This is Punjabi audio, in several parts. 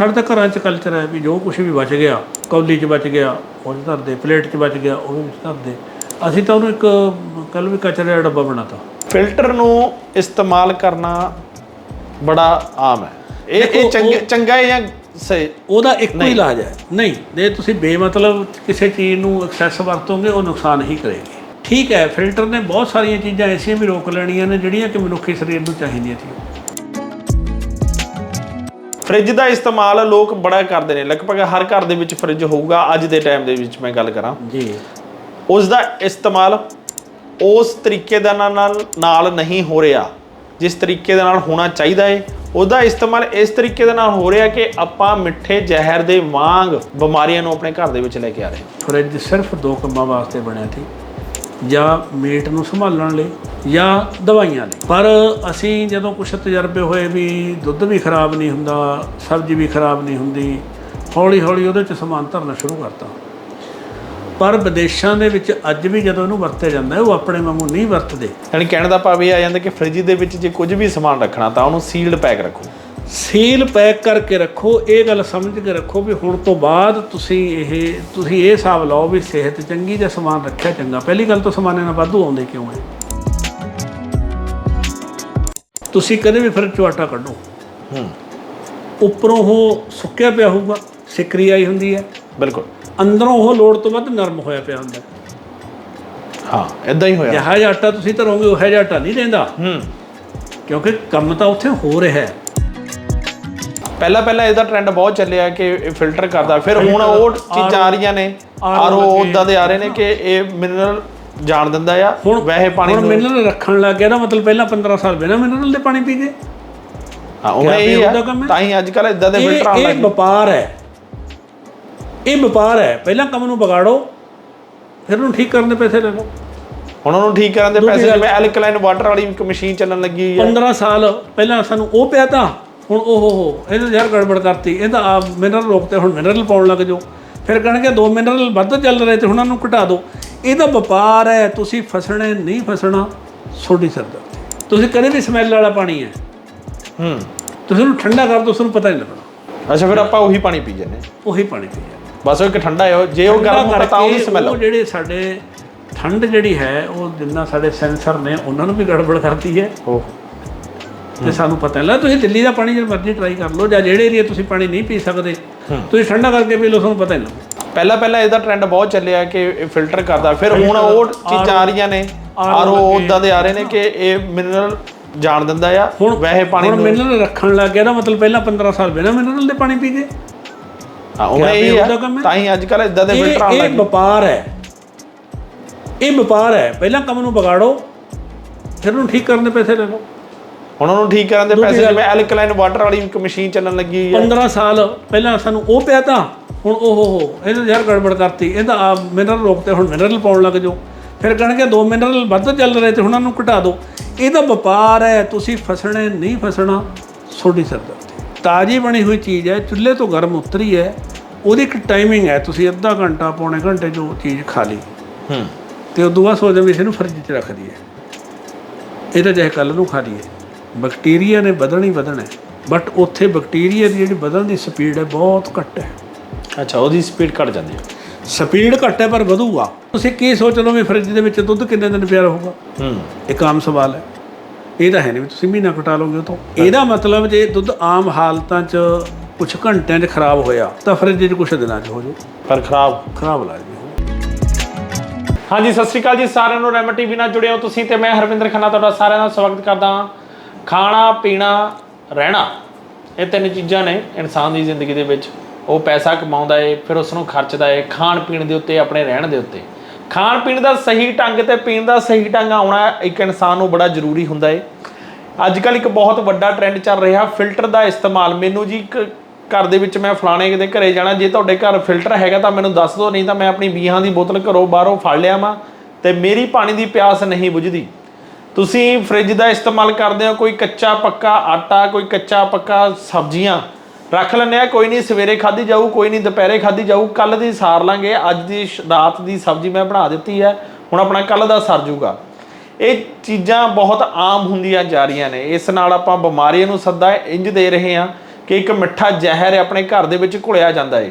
ਸਾਡੇ ਤਾਂ ਘਰਾਂ 'ਚ ਕਲਚਰ ਹੈ ਵੀ ਜੋ ਕੁਝ ਵੀ ਬਚ ਗਿਆ ਕੌਲੀ 'ਚ ਬਚ ਗਿਆ ਉਹ 'ਚ ਧਰ ਦੇ ਪਲੇਟ 'ਚ ਬਚ ਗਿਆ ਉਹ ਵੀ ਵਿੱਚ ਧਰ ਦੇ। ਅਸੀਂ ਤਾਂ ਉਹਨੂੰ ਇੱਕ ਕੱਲ ਵੀ ਕਚਰੇ ਦਾ ਡੱਬਾ ਬਣਾਤਾ। ਫਿਲਟਰ ਨੂੰ ਇਸਤੇਮਾਲ ਕਰਨਾ ਬੜਾ ਆਮ ਹੈ। ਇਹ ਇਹ ਚੰਗਾ ਚੰਗਾ ਹੈ ਜਾਂ ਸਹੀ? ਉਹਦਾ ਇੱਕੋ ਹੀ ਇਲਾਜ ਹੈ। ਨਹੀਂ ਜੇ ਤੁਸੀਂ ਬੇਮਤਲਬ ਕਿਸੇ ਚੀਜ਼ ਨੂੰ ਐਕਸੈਸ ਵਰਤੋਗੇ ਉਹ ਨੁਕਸਾਨ ਹੀ ਕਰੇਗੀ। ਠੀਕ ਹੈ ਫਿਲਟਰ ਨੇ ਬਹੁਤ ਸਾਰੀਆਂ ਚੀਜ਼ਾਂ ਐਸੀਆਂ ਵੀ ਰੋਕ ਲੈਣੀਆਂ ਨੇ ਜਿਹੜੀਆਂ ਕਿ ਮਨੁੱਖੀ ਸਰੀਰ ਨੂੰ ਚਾਹੀਦੀਆਂ ਸੀ। ਫ੍ਰਿਜ ਦਾ ਇਸਤੇਮਾਲ ਲੋਕ ਬੜਾ ਕਰਦੇ ਨੇ। ਲਗਭਗ ਹਰ ਘਰ ਦੇ ਵਿੱਚ ਫ੍ਰਿਜ ਹੋਊਗਾ ਅੱਜ ਦੇ ਟਾਈਮ ਦੇ ਵਿੱਚ ਮੈਂ ਗੱਲ ਕਰਾਂ। ਜੀ। ਉਸ ਦਾ ਇਸਤੇਮਾਲ ਉਸ ਤਰੀਕੇ ਦਾ ਨਾਲ ਨਾਲ- ਨਹੀਂ ਹੋ ਰਿਹਾ ਜਿਸ ਤਰੀਕੇ ਦੇ ਨਾਲ ਹੋਣਾ ਚਾਹੀਦਾ ਹੈ ਉਹਦਾ ਇਸਤੇਮਾਲ ਇਸ ਤਰੀਕੇ ਦੇ ਨਾਲ ਹੋ ਰਿਹਾ ਕਿ ਆਪਾਂ ਮਿੱਠੇ ਜ਼ਹਿਰ ਦੇ ਵਾਂਗ ਬਿਮਾਰੀਆਂ ਨੂੰ ਆਪਣੇ ਘਰ ਦੇ ਵਿੱਚ ਲੈ ਕੇ ਆ ਰਹੇ ਹਾਂ। ਫਰਿੱਜ ਸਿਰਫ ਦੋ ਕੰਮਾਂ ਵਾਸਤੇ ਬਣਿਆ ਸੀ। ਜਾਂ ਮੀਟ ਨੂੰ ਸੰਭਾਲਣ ਲਈ ਜਾਂ ਦਵਾਈਆਂ ਲਈ। ਪਰ ਅਸੀਂ ਜਦੋਂ ਕੁਛ ਤਜਰਬੇ ਹੋਏ ਵੀ ਦੁੱਧ ਵੀ ਖਰਾਬ ਨਹੀਂ ਹੁੰਦਾ, ਸਬਜ਼ੀ ਵੀ ਖਰਾਬ ਨਹੀਂ ਹੁੰਦੀ ਹੌਲੀ ਹੌਲੀ ਉਹਦੇ 'ਚ ਸਮਾਨ ਧਰਨਾ ਸ਼ੁਰੂ ਕਰਤਾ। ਪਰ ਵਿਦੇਸ਼ਾਂ ਦੇ ਵਿੱਚ ਅੱਜ ਵੀ ਜਦੋਂ ਇਹਨੂੰ ਵਰਤਿਆ ਜਾਂਦਾ ਉਹ ਆਪਣੇ ਵਾਂਗੂ ਨਹੀਂ ਵਰਤਦੇ। ਯਾਨੀ ਕਹਿਣ ਦਾ ਭਾਵ ਇਹ ਆ ਜਾਂਦਾ ਕਿ ਫ੍ਰਿਜ ਦੇ ਵਿੱਚ ਜੇ ਕੁਝ ਵੀ ਸਮਾਨ ਰੱਖਣਾ ਤਾਂ ਉਹਨੂੰ ਸੀਲਡ ਪੈਕ ਰੱਖੋ। ਸੀਲ ਪੈਕ ਕਰਕੇ ਰੱਖੋ ਇਹ ਗੱਲ ਸਮਝ ਕੇ ਰੱਖੋ ਵੀ ਹੁਣ ਤੋਂ ਬਾਅਦ ਤੁਸੀਂ ਇਹ ਤੁਸੀਂ ਇਹ ਹਿਸਾਬ ਲਾਓ ਵੀ ਸਿਹਤ ਚੰਗੀ ਜਾਂ ਸਮਾਨ ਰੱਖਿਆ ਚੰਗਾ। ਪਹਿਲੀ ਗੱਲ ਤਾਂ ਸਮਾਨੇ ਨਾਲ ਵਾਧੂ ਆਉਂਦੇ ਕਿਉਂ ਹੈ? ਤੁਸੀਂ ਕਦੇ ਵੀ ਫਿਰ ਚੋਂ ਆਟਾ ਕੱਢੋ। ਹੂੰ। ਉੱਪਰੋਂ ਉਹ ਸੁੱਕਿਆ ਪਿਆ ਹੋਊਗਾ ਸਿਕਰੀ ਆਈ ਹੁੰਦੀ ਹੈ। ਬਿਲਕੁਲ। ਅੰਦਰੋਂ ਉਹ ਲੋੜ ਤੋਂ ਵੱਧ ਨਰਮ ਹੋਇਆ ਪਿਆ ਹੁੰਦਾ। ਹਾਂ ਇਦਾਂ ਹੀ ਹੋਇਆ। ਜਿਹੋ ਜਿਹਾ ਆਟਾ ਤੁਸੀਂ ਧਰੋਗੇ ਉਹ ਜਿਹਾ ਆਟਾ ਨਹੀਂ ਰਹਿੰਦਾ ਹੂੰ। ਕਿਉਂਕਿ ਕੰਮ ਤਾਂ ਉੱਥੇ ਹੋ ਰਿਹਾ ਹੈ। ਪਹਿਲਾਂ ਪਹਿਲਾਂ ਇਹਦਾ ਟ੍ਰੈਂਡ ਬਹੁਤ ਚੱਲਿਆ ਕਿ ਇਹ ਫਿਲਟਰ ਕਰਦਾ। ਫਿਰ ਹੁਣ ਉਹ ਚੀਜ਼ਾਂ ਆ ਰਹੀਆਂ ਨੇ। ਆਰੋ ਉਦਾਂ ਦੇ ਆ ਰਹੇ ਨੇ ਕਿ ਇਹ ਮਿਨਰਲ ਜਾਣ ਦਿੰਦਾ ਆ। ਵੈਸੇ ਪਾਣੀ ਹੁਣ ਨੂੰ ਮਿਨਰਲ ਰੱਖਣ ਲੱਗ ਗਿਆ ਨਾ ਮਤਲਬ ਪਹਿਲਾਂ 15 ਸਾਲ ਬਿਨਾਂ ਮਿਨਰਲ ਦੇ ਪਾਣੀ ਪੀ ਗਏ ਹਾਂ ਉਹ ਇਹ ਆ? ਤਾਂ ਹੀ ਅੱਜ ਕੱਲ ਇਦਾਂ ਦੇ ਇਹ ਫਿਲਟਰ ਆਉਣ ਇਹ ਲੱਗ ਗਏ। ਵਪਾਰ ਹੈ। ਇਹ ਵਪਾਰ ਹੈ। ਪਹਿਲਾਂ ਕੰਮ ਨੂੰ ਵਿਗਾੜੋ ਫਿਰ ਉਹਨੂੰ ਠੀਕ ਕਰਨ ਦੇ ਪੈਸੇ ਲੈ ਲਓ। ਹੁਣ ਉਹਨੂੰ ਠੀਕ ਕਰਨ ਦੇ ਪੈਸੇ ਜਿਵੇਂ ਐਲਕਲਾਈਨ ਵਾਟਰ ਵਾਲੀ ਇੱਕ ਮਸ਼ੀਨ ਚੱਲਣ ਲੱਗੀ ਹੈ। 15 ਸਾਲ ਪਹਿਲਾਂ ਸਾਨੂੰ ਉਹ ਪਿਆ ਤਾਂ ਹੁਣ ਉਹ ਹੋ ਹੋ ਇਹਨੇ ਯਾਰ ਗੜਬੜ ਕਰਤੀ ਇਹਦਾ ਆ ਮਿਨਰਲ ਰੋਕਤੇ ਹੁਣ ਮਿਨਰਲ ਪਾਉਣ ਲੱਗ ਜਾਓ। ਫਿਰ ਕਹਿਣਗੇ ਦੋ ਮਿਨਰਲ ਵੱਧ ਚੱਲ ਰਹੇ ਤੇ ਹੁਣ ਉਹਨੂੰ ਘਟਾ ਦਿਓ ਇਹਦਾ ਵਪਾਰ ਹੈ ਤੁਸੀਂ ਫਸਣੇ ਨਹੀਂ ਫਸਣਾ ਛੋਡੀ ਸਰਦਾਰ ਤੁਸੀਂ ਕਦੇ ਵੀ ਸਮੈਲ ਵਾਲਾ ਪਾਣੀ ਹੈ। ਹੂੰ। ਤੁਸੀਂ ਉਹਨੂੰ ਠੰਡਾ ਕਰ ਦਿਓ ਤੁਹਾਨੂੰ ਪਤਾ ਨਹੀਂ ਲੱਗਣਾ। ਅੱਛਾ ਫਿਰ ਆਪਾਂ ਉਹੀ ਪਾਣੀ ਪੀ ਜਾਂਦੇ। ਉਹੀ ਪਾਣੀ ਪੀ ਜਾਓ ਬਸ ਉਹ ਇੱਕ ਠੰਡਾ ਹੈ ਜੇ ਉਹ ਗਰਮ ਹੁੰਦਾ ਤਾਂ ਉਹਦੀ ਸਮੈਲ ਉਹ ਜਿਹੜੇ ਸਾਡੇ ਠੰਡ ਜਿਹੜੀ ਹੈ ਉਹ ਜਿੰਨਾ ਸਾਡੇ ਸੈਂਸਰ ਨੇ ਉਹਨਾਂ ਨੂੰ ਵੀ ਗੜਬੜ ਕਰਦੀ ਹੈ। ਉਹ ਤੇ ਸਾਨੂੰ ਪਤਾ ਲੱਗਦਾ ਤੁਸੀਂ ਦਿੱਲੀ ਦਾ ਪਾਣੀ ਜਦ ਮਰਜ਼ੀ ਟਰਾਈ ਕਰ ਲਓ ਜਾਂ ਜਿਹੜੇ ਏਰੀਆ ਤੁਸੀਂ ਪਾਣੀ ਨਹੀਂ ਪੀ ਸਕਦੇ ਤੁਸੀਂ ਠੰਡਾ ਕਰਕੇ ਪੀ ਲਓ ਤੁਹਾਨੂੰ ਪਤਾ ਹੀ ਲੱਗਦਾ। ਪਹਿਲਾਂ ਪਹਿਲਾਂ ਇਹਦਾ ਟ੍ਰੈਂਡ ਬਹੁਤ ਚੱਲਿਆ ਕਿ ਇਹ ਫਿਲਟਰ ਕਰਦਾ ਫਿਰ ਹੁਣ ਉਹ ਚੀਜ਼ਾਂ ਆ ਰਹੀਆਂ ਨੇ ਆਰੋ ਉਦਾਂ ਦੇ ਆ ਰਹੇ ਨੇ ਕਿ ਇਹ ਮਿਨਰਲ ਜਾਣ ਦਿੰਦਾ ਆ ਹੁਣ ਵੈਸੇ ਪਾਣੀ ਨੂੰ ਮਿਨਰਲ ਰੱਖਣ ਲੱਗ ਗਿਆ ਨਾ ਮਤਲਬ ਪਹਿਲਾਂ 15 ਸਾਲ ਬਿਨਾਂ ਮਿਨਰਲ ਦੇ ਪਾਣੀ ਪੀ ਗਏ। ਹਾਂ ਉਹ ਇਹ? ਤਾਂ ਹੀ ਅੱਜ ਕੱਲ ਇਦਾਂ ਦੇ ਫਿਲਟਰ ਆਉਣ ਲੱਗ ਇਹ ਵਪਾਰ ਹੈ। ਇਹ ਵਪਾਰ ਹੈ। ਪਹਿਲਾਂ ਕੰਮ ਨੂੰ ਵਿਗਾੜੋ ਫਿਰ ਉਹਨੂੰ ਠੀਕ ਕਰਨ ਦੇ ਪੈਸੇ ਲੈ ਲਓ। ਹੁਣ ਉਹਨੂੰ ਠੀਕ ਕਰਨ ਦੇ ਪੈਸੇ ਜਿਵੇਂ ਐਲਕਲਾਈਨ ਵਾਟਰ ਵਾਲੀ ਇੱਕ ਮਸ਼ੀਨ ਚੱਲਣ ਲੱਗੀ ਹੈ। 15 ਸਾਲ ਪਹਿਲਾਂ ਸਾਨੂੰ ਉਹ ਪਿਆ ਤਾਂ ਹੁਣ ਉਹ ਹੋ ਇਹਨੇ ਯਾਰ ਗੜਬੜ ਕਰਤੀ। ਇਹਦਾ ਆ ਮਿਨਰਲ ਰੋਕਤੇ ਹੁਣ ਮਿਨਰਲ ਪਾਉਣ ਲੱਗ ਜਾਓ। ਫਿਰ ਕਹਿਣਗੇ ਦੋ ਮਿਨਰਲ ਵੱਧ ਚੱਲ ਰਹੇ ਤੇ ਹੁਣ ਉਹਨੂੰ ਘਟਾ ਦਿਓ ਇਹਦਾ ਵਪਾਰ ਹੈ ਤੁਸੀਂ ਫਸਣੇ ਨਹੀਂ ਫਸਣਾ ਛੋਡੀ ਸਰਦਾਰ ਤਾਜੀ ਬਣੀ ਹੋਈ ਚੀਜ਼ ਹੈ ਚੁੱਲ੍ਹੇ ਤੋਂ ਗਰਮ ਉਤਰੀ ਹੈ। ਉਹਦੀ ਇੱਕ ਟਾਈਮਿੰਗ ਹੈ ਤੁਸੀਂ ਅੱਧਾ ਘੰਟਾ ਪੌਣੇ ਘੰਟੇ ਜੋ ਚੀਜ਼ ਖਾ ਲਈ। ਹੂੰ। ਤੇ ਉਦੋਂ ਬਾਅਦ ਸੋਚਦੇ ਵੀ ਇਹਨੂੰ ਫਰਿੱਜ 'ਚ ਰੱਖ ਦਈਏ। ਇਹ ਤਾਂ ਚਾਹੇ ਕੱਲ ਨੂੰ ਖਾ ਲਈਏ। ਬੈਕਟੀਰੀਆ ਨੇ ਵਧਣਾ ਹੀ ਵਧਣਾ ਹੈ। ਬਟ ਉੱਥੇ ਬੈਕਟੀਰੀਆ ਦੀ ਜਿਹੜੀ ਵਧਣ ਦੀ ਸਪੀਡ ਹੈ ਬਹੁਤ ਘੱਟ ਹੈ। ਅੱਛਾ ਉਹਦੀ ਸਪੀਡ ਘਟ ਜਾਂਦੀ ਹੈ। ਸਪੀਡ ਘੱਟ ਹੈ ਪਰ ਵਧੂਗਾ। ਤੁਸੀਂ ਕੀ ਸੋਚ ਲਓ ਵੀ ਫਰਿੱਜ ਦੇ ਵਿੱਚ ਦੁੱਧ ਕਿੰਨੇ ਦਿਨ ਪਿਆ ਰਹੂਗਾ? ਹੂੰ। ਇੱਕ ਆਮ ਸਵਾਲ ਹੈ। ਇਹ ਤਾਂ ਹੈ ਨਹੀਂ ਵੀ ਤੁਸੀਂ ਮਹੀਨਾ ਘਟਾ ਲਓਗੇ ਉਹ ਤੋਂ। ਇਹਦਾ ਮਤਲਬ ਜੇ ਦੁੱਧ ਆਮ ਹਾਲਤਾਂ 'ਚ ਕੁਝ ਘੰਟਿਆਂ 'ਚ ਖਰਾਬ ਹੋਇਆ ਤਾਂ ਫਰਿੱਜ 'ਚ ਕੁਝ ਦਿਨਾਂ 'ਚ ਹੋ ਜਾਊ। ਪਰ ਖਰਾਬ। ਖਰਾਬ ਲਾਜ਼ਮੀ ਹੋ ਹਾਂਜੀ ਸਤਿ ਸ਼੍ਰੀ ਅਕਾਲ ਜੀ ਸਾਰਿਆਂ ਨੂੰ ਰੈਮਾ ਟੀਵੀ ਨਾਲ ਜੁੜੇ ਹੋ ਤੁਸੀਂ ਤੇ ਮੈਂ ਹਰਵਿੰਦਰ ਖੰਨਾ ਤੁਹਾਡਾ ਸਾਰਿਆਂ ਦਾ ਸਵਾਗਤ ਕਰਦਾ ਹਾਂ। ਖਾਣਾ, ਪੀਣਾ, ਰਹਿਣਾ, ਇਹ ਤਿੰਨ ਚੀਜ਼ਾਂ ਨੇ ਇਨਸਾਨ ਦੀ ਜ਼ਿੰਦਗੀ ਦੇ ਵਿੱਚ। ਉਹ ਪੈਸਾ ਕਮਾਉਂਦਾ ਏ, ਫਿਰ ਉਸ ਨੂੰ ਖਰਚਦਾ ਏ, ਖਾਣ ਪੀਣ ਦੇ ਉੱਤੇ, ਆਪਣੇ ਰਹਿਣ ਦੇ ਉੱਤੇ। ਖਾਣ ਪੀਣ ਦਾ ਸਹੀ ਢੰਗ ਤੇ ਪੀਣ ਦਾ ਸਹੀ ਢੰਗ ਆਉਣਾ ਇੱਕ ਇਨਸਾਨ ਨੂੰ ਬੜਾ ਜ਼ਰੂਰੀ ਹੁੰਦਾ ਏ। ਅੱਜ ਕੱਲ ਇੱਕ ਬਹੁਤ ਵੱਡਾ ਟ੍ਰੈਂਡ ਚੱਲ ਰਿਹਾ ਫਿਲਟਰ ਦਾ ਇਸਤੇਮਾਲ। ਮੈਨੂੰ ਜੀ ਇੱਕ ਘਰ ਦੇ ਵਿੱਚ ਮੈਂ ਫਲਾਣੇ ਦੇ ਘਰੇ ਜਾਣਾ, ਜੇ ਤੁਹਾਡੇ ਘਰ ਫਿਲਟਰ ਹੈਗਾ ਤਾਂ ਮੈਨੂੰ ਦੱਸ ਦਿਓ, ਨਹੀਂ ਤਾਂ ਮੈਂ ਆਪਣੀ ਬੀਹਾਂ ਦੀ ਬੋਤਲ ਘਰੋਂ ਬਾਹਰੋਂ ਫੜ ਲਿਆ ਵਾਂ ਤੇ ਮੇਰੀ ਪਾਣੀ ਦੀ ਪਿਆਸ ਨਹੀਂ ਬੁਝਦੀ। ਤੁਸੀਂ ਫ੍ਰਿਜ ਦਾ ਇਸਤੇਮਾਲ ਕਰਦੇ ਹੋ, ਕੋਈ ਕੱਚਾ ਪੱਕਾ ਆਟਾ, ਕੋਈ ਕੱਚਾ ਪੱਕਾ ਸਬਜ਼ੀਆਂ। ਰੱਖ ਲੈਂਦੇ ਆ ਕੋਈ ਨਹੀਂ ਸਵੇਰੇ ਖਾਧੀ ਜਾਊ, ਕੋਈ ਨਹੀਂ ਦੁਪਹਿਰੇ ਖਾਧੀ ਜਾਊ ਕੱਲ ਦੀ ਸਾਰ ਲਾਂਗੇ, ਅੱਜ ਦੀ ਰਾਤ ਦੀ ਸਬਜ਼ੀ ਮੈਂ ਬਣਾ ਦਿੱਤੀ ਹੈ, ਹੁਣ ਆਪਣਾ ਕੱਲ ਦਾ ਸਰ ਜੂਗਾ। ਇਹ ਚੀਜ਼ਾਂ ਬਹੁਤ ਆਮ ਹੁੰਦੀਆਂ ਜਾ ਰਹੀਆਂ ਨੇ। ਇਸ ਨਾਲ ਆਪਾਂ ਬਿਮਾਰੀਆਂ ਨੂੰ ਸੱਦਾ ਇੰਜ ਦੇ ਰਹੇ ਹਾਂ ਕਿ ਇੱਕ ਮਿੱਠਾ ਜ਼ਹਿਰ ਆਪਣੇ ਘਰ ਦੇ ਵਿੱਚ ਘੁਲਿਆ ਜਾਂਦਾ ਏ।